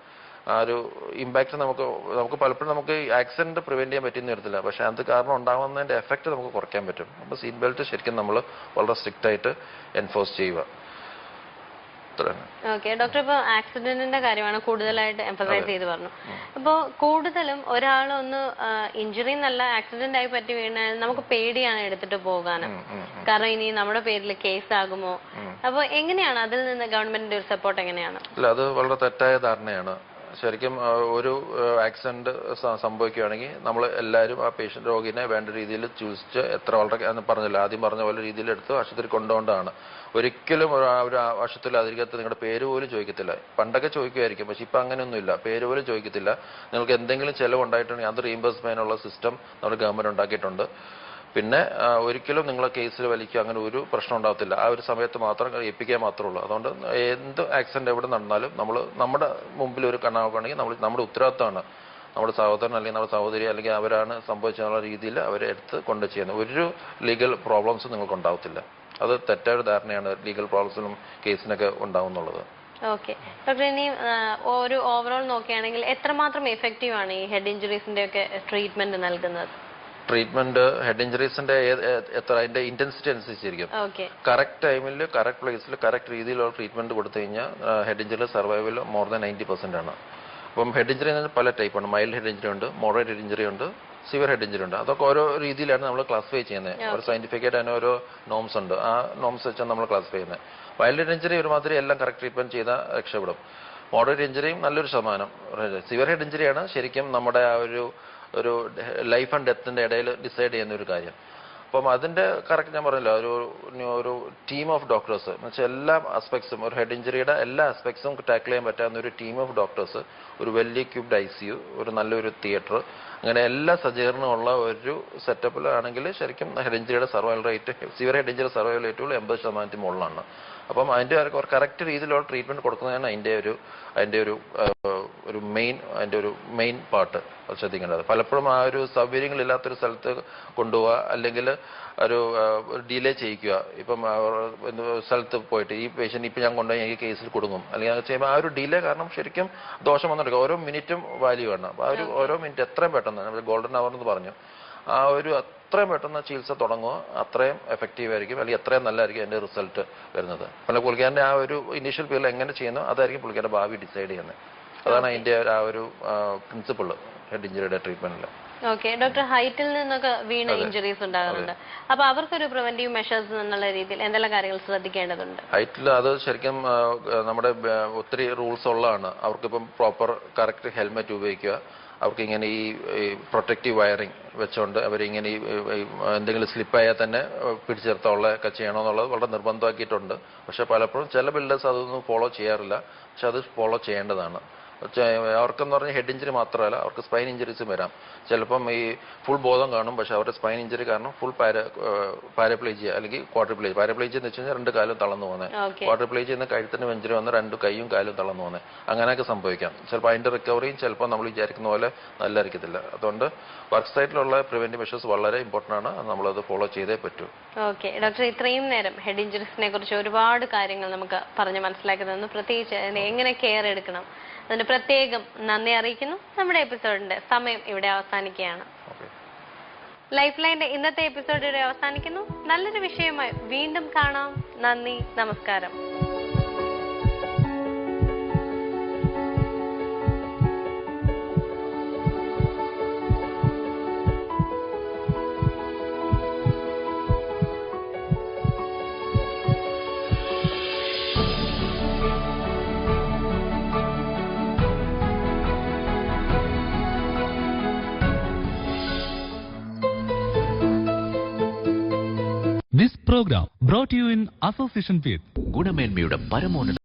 B: ആ ഒരു ഇമ്പാക്റ്റ് നമുക്ക് നമുക്ക് പലപ്പോഴും നമുക്ക് ആക്സിഡന്റ് പ്രിവെന്റ് ചെയ്യാൻ പറ്റുന്ന വരത്തില്ല. പക്ഷെ അത് കാരണം ഉണ്ടാകുന്നതിന്റെ എഫക്റ്റ് നമുക്ക് കുറയ്ക്കാൻ പറ്റും. അപ്പോൾ സീറ്റ് ബെൽറ്റ് ശരിക്കും നമ്മൾ വളരെ സ്ട്രിക്റ്റ് ആയിട്ട് എൻഫോഴ്സ് ചെയ്യുക.
A: ഓക്കെ ഡോക്ടർ ആക്സിഡന്റിന്റെ കാര്യമാണ് കൂടുതലായിട്ട് എംഫസൈസ് ചെയ്ത് പറഞ്ഞു. അപ്പോൾ കൂടുതലും ഒരാൾ ഒന്ന് ഇഞ്ചുറി എന്നല്ല ആക്സിഡന്റ് ആയി പറ്റി വീണാൽ നമുക്ക് പേടിയാണ് എടുത്തിട്ട് പോകാനും. കാരണം ഇനി നമ്മുടെ പേരിൽ കേസ് ആകുമോ? അപ്പൊ എങ്ങനെയാണ് അതിൽ നിന്ന് ഗവൺമെന്റിന്റെ ഒരു സപ്പോർട്ട് എങ്ങനെയാണ്?
B: അല്ല അത് വളരെ തെറ്റായ ധാരണയാണ്. ശരിക്കും ഒരു ആക്സിഡന്റ് സംഭവിക്കുകയാണെങ്കിൽ നമ്മൾ എല്ലാവരും ആ പേഷ്യന്റ് രോഗിനെ വേണ്ട രീതിയിൽ ചികിത്സിച്ച് എത്ര വളരെ എന്ന് പറഞ്ഞില്ല. ആദ്യം പറഞ്ഞ പോലെ രീതിയിൽ എടുത്ത് ആശുപത്രി കൊണ്ടുപോകേണ്ടതാണ്. ഒരിക്കലും ഒരു ആശുപത്രി ഒരു ആശുപത്രിയിൽ അതിരിക്കത്ത് നിങ്ങളുടെ പേര് പോലും ചോദിക്കത്തില്ല. പണ്ടൊക്കെ ചോദിക്കുമായിരിക്കും പക്ഷെ ഇപ്പം അങ്ങനെയൊന്നുമില്ല. പേര് പോലും ചോദിക്കത്തില്ല. നിങ്ങൾക്ക് എന്തെങ്കിലും ചിലവ് ഉണ്ടായിട്ടുണ്ടെങ്കിൽ അത് ഉള്ള സിസ്റ്റം നമ്മുടെ ഗവൺമെന്റ് ഉണ്ടാക്കിയിട്ടുണ്ട്. പിന്നെ ഒരിക്കലും നിങ്ങളെ കേസിൽ വലിക്കുക അങ്ങനെ ഒരു പ്രശ്നം ഉണ്ടാകത്തില്ല ആ ഒരു സമയത്ത് മാത്രം ഏൽപ്പിക്കാൻ മാത്രമേ ഉള്ളൂ അതുകൊണ്ട് എന്ത് ആക്സിഡന്റ് എവിടെ നടന്നാലും നമ്മൾ നമ്മുടെ മുമ്പിൽ ഒരു കണ്ണാവുകയാണെങ്കിൽ നമ്മൾ നമ്മുടെ ഉത്തരവാദിത്തമാണ് നമ്മുടെ സഹോദരൻ അല്ലെങ്കിൽ നമ്മുടെ സഹോദരി അല്ലെങ്കിൽ അവരാണ് സംഭവിച്ചെന്നുള്ള രീതിയിൽ അവരെ എടുത്ത് കൊണ്ട് ചെയ്യുന്നത്. ഒരു ലീഗൽ പ്രോബ്ലംസ് നിങ്ങൾക്ക് ഉണ്ടാവത്തില്ല. അത് തെറ്റായ ധാരണയാണ് ലീഗൽ പ്രോബ്ലംസിനും കേസിനൊക്കെ ഉണ്ടാവുന്നുള്ളത്.
A: ഓക്കെ ഡോക്ടർ ഇനി ഒരു ഓവറോൾ നോക്കുകയാണെങ്കിൽ എത്രമാത്രം എഫക്റ്റീവ് ആണ് ഈ ഹെഡ് ഇഞ്ചുറീസിന്റെ ഒക്കെ ട്രീറ്റ്മെന്റ് നൽകുന്നത്?
B: ട്രീറ്റ്മെന്റ് ഹെഡ് ഇഞ്ചറീസിന്റെ എത്ര അതിന്റെ ഇന്റൻസിറ്റി അനുസരിച്ചിരിക്കും. കറക്റ്റ് ടൈമിൽ കറക്റ്റ് പ്ലേസിൽ കറക്റ്റ് രീതിയിലുള്ള ട്രീറ്റ്മെന്റ് കൊടുത്തു കഴിഞ്ഞാൽ head injury survival more than ninety percent ആണ്. അപ്പം ഹെഡ് ഇഞ്ചറി പല ടൈപ്പാണ് മൈൽഡ് ഹെഡ് ഇഞ്ചറി ഉണ്ട് മോഡറേറ്റ് ഹെഡ് ഇഞ്ചറി ഉണ്ട് സിവിയർ ഹെഡ് ഇഞ്ചറി ഉണ്ട്. അതൊക്കെ ഓരോ രീതിയിലാണ് നമ്മൾ ക്ലാസിഫൈ ചെയ്യുന്നത്. ഒരു സയന്റിഫിക് ആയിട്ട് അതിന് ഓരോ നോംസ് ഉണ്ട്. ആ നോംസ് വെച്ചാണ് നമ്മൾ ക്ലാസിഫൈ ചെയ്യുന്നത്. മൈൽഡ് ഹെഡ് ഇഞ്ചറി ഒരുമാതിരി എല്ലാം കറക്റ്റ് ട്രീറ്റ്മെന്റ് ചെയ്താൽ രക്ഷപ്പെടും. മോഡറേറ്റ് ഇഞ്ചറിയും നല്ലൊരു ശതമാനം. സിവിയർ ഹെഡ് ഇഞ്ചറിയാണ് ശരിക്കും നമ്മുടെ ആ ഒരു ഒരു ലൈഫ് ആൻഡ് ഡെത്തിന്റെ ഇടയിൽ ഡിസൈഡ് ചെയ്യുന്ന ഒരു കാര്യം. അപ്പം അതിന്റെ കറക്റ്റ് ഞാൻ പറഞ്ഞില്ല ഒരു ഒരു ടീം ഓഫ് ഡോക്ടേഴ്സ് എന്ന് വെച്ചാൽ എല്ലാ ആസ്പെക്ട്സും ഒരു ഹെഡ് ഇഞ്ചുറിയുടെ എല്ലാ ആസ്പെക്ട്സും ടാക്കിൾ ചെയ്യാൻ പറ്റാവുന്ന ഒരു ടീം ഓഫ് ഡോക്ടേഴ്സ് ഒരു വലിയ ക്യൂബ്ഡ് ഐ സി യു ഒരു നല്ലൊരു തിയേറ്റർ അങ്ങനെ എല്ലാ സജ്ജീകരണമുള്ള ഒരു സെറ്റപ്പിലാണെങ്കിൽ ശരിക്കും head ഇഞ്ചുറിയുടെ survival rate severe head injury survival റേറ്റുകൾ എൺപത് ശതമാനത്തിന് മുകളിലാണ്. അപ്പം അതിന്റെ ഒരു കറക്റ്റ് രീതിയിലുള്ള ട്രീറ്റ്മെന്റ് കൊടുക്കുന്നതാണ് അതിന്റെ ഒരു അതിന്റെ ഒരു ഒരു മെയിൻ അതിന്റെ ഒരു മെയിൻ പാർട്ട് ശ്രദ്ധിക്കേണ്ടത്. പലപ്പോഴും ആ ഒരു സൗകര്യങ്ങളില്ലാത്തൊരു സ്ഥലത്ത് കൊണ്ടുപോവുക അല്ലെങ്കിൽ ഒരു ഡിലേ ചെയ്യിക്കുക. ഇപ്പം സ്ഥലത്ത് പോയിട്ട് ഈ പേഷ്യന്റ് ഇപ്പം ഞാൻ കൊണ്ടുപോയി എനിക്ക് കേസിൽ കൊടുക്കും. അല്ലെങ്കിൽ അത് ചെയ്യുമ്പോൾ ആ ഒരു ഡിലേ കാരണം ശരിക്കും ദോഷം വന്നിട്ടുണ്ട്. ഓരോ മിനിറ്റും വാല്യൂ ആണ്. ആ ഒരു ഓരോ മിനിറ്റ് എത്രയും പെട്ടെന്ന് ഗോൾഡൻ അവർ എന്ന് പറഞ്ഞു ആ ഒരു അത്രയും പെട്ടെന്ന് ചികിത്സ തുടങ്ങുക അത്രയും എഫക്റ്റീവ് ആയിരിക്കും അല്ലെങ്കിൽ അത്രയും നല്ലതായിരിക്കും അതിന്റെ റിസൾട്ട് വരുന്നത്. പിന്നെ പുള്ളിക്കാരന്റെ ആ ഒരു ഇനീഷ്യൽ പീരിയഡ് എങ്ങനെ ചെയ്യുന്നു അതായിരിക്കും പുള്ളിക്കാരുടെ ഭാവി ഡിസൈഡ് ചെയ്യുന്നത് അതാണ് അതിന്റെ ആ ഒരു പ്രിൻസിപ്പിൾ ഹെഡ് ഇഞ്ചുറിയുടെ ട്രീറ്റ്മെന്റിൽ
A: ഓക്കെ ഡോക്ടർ ഹൈറ്റിൽ നിന്നൊക്കെ വീണ. ഇഞ്ചുറീസ് ഉണ്ടാകുന്നുണ്ട്. അപ്പൊ അവർക്കൊരു പ്രിവെന്റീവ് മെഷേഴ്സ് എന്നുള്ള രീതിയിൽ എന്തെല്ലാം കാര്യങ്ങൾ ശ്രദ്ധിക്കേണ്ടതുണ്ട്?
B: ഹൈറ്റിൽ അത് ശരിക്കും നമ്മുടെ ഒത്തിരി റൂൾസ് ഉള്ളതാണ്. അവർക്കിപ്പം പ്രോപ്പർ കറക്റ്റ് ഹെൽമെറ്റ് ഉപയോഗിക്കുക. അവർക്ക് ഇങ്ങനെ ഈ പ്രൊട്ടക്റ്റീവ് വയറിംഗ് വെച്ചുകൊണ്ട് അവരിങ്ങനെ ഈ എന്തെങ്കിലും സ്ലിപ്പായാൽ തന്നെ പിടിച്ചെടുത്തോളെ ഒക്കെ ചെയ്യണമെന്നുള്ളത് വളരെ നിർബന്ധമാക്കിയിട്ടുണ്ട്. പക്ഷെ പലപ്പോഴും ചില ബിൽഡേഴ്സ് അതൊന്നും ഫോളോ ചെയ്യാറില്ല. പക്ഷെ അത് ഫോളോ ചെയ്യേണ്ടതാണ്. അവർക്കെന്ന് പറഞ്ഞാൽ ഹെഡ് ഇഞ്ചുറി മാത്രമല്ല അവർക്ക് സ്പൈൻ ഇഞ്ചുറീസും വരാം. ചിലപ്പം ഈ ഫുൾ ബോധം കാണും പക്ഷെ അവരുടെ സ്പൈൻ ഇഞ്ചുറി കാരണം ഫുൾ പാര പാരപ്ലേജിയ അല്ലെങ്കിൽ ക്വാഡ്രിപ്ലേജ് പാരപ്ലേജി എന്ന് വെച്ച് കഴിഞ്ഞാൽ രണ്ട് കാലും തളർന്നു പോകുന്നത്. ക്വാഡ്രിപ്ലേജിയ എന്ന കഴുത്തിന് ഇഞ്ചറി വന്ന രണ്ട് കൈയും കാലും തളർന്നു പോകുന്നത് അങ്ങനെയൊക്കെ സംഭവിക്കാം. ചിലപ്പോൾ അതിന്റെ റിക്കവറിയും ചിലപ്പോൾ നമ്മൾ വിചാരിക്കുന്ന പോലെ നല്ലതായിരിക്കത്തില്ല. അതുകൊണ്ട് വർക്ക് സൈറ്റിലുള്ള പ്രിവെന്റീവ് മെഷേഴ്സ് വളരെ ഇമ്പോർട്ടന്റ് ആണ്. നമ്മളത് ഫോളോ ചെയ്തേ പറ്റൂ.
A: ഓക്കെ ഡോക്ടർ ഇത്രയും നേരം ഹെഡ് ഇഞ്ചുറീസിനെ കുറിച്ച് ഒരുപാട് കാര്യങ്ങൾ നമുക്ക് പറഞ്ഞ് മനസ്സിലാക്കി തന്നു. പ്രത്യേകിച്ച് എങ്ങനെ കെയർ എടുക്കണം? അതിന് പ്രത്യേകം നന്ദി അറിയിക്കുന്നു. നമ്മുടെ എപ്പിസോഡിന്റെ സമയം ഇവിടെ അവസാനിക്കുകയാണ്. ലൈഫ് ലൈന്റെ ഇന്നത്തെ എപ്പിസോഡ് ഇവിടെ അവസാനിക്കുന്നു. നല്ലൊരു വിഷയമായി വീണ്ടും കാണാം. നന്ദി നമസ്കാരം.
J: Program brought you in association with
L: ഗുണമേന്മയുടെ പരമോന്നത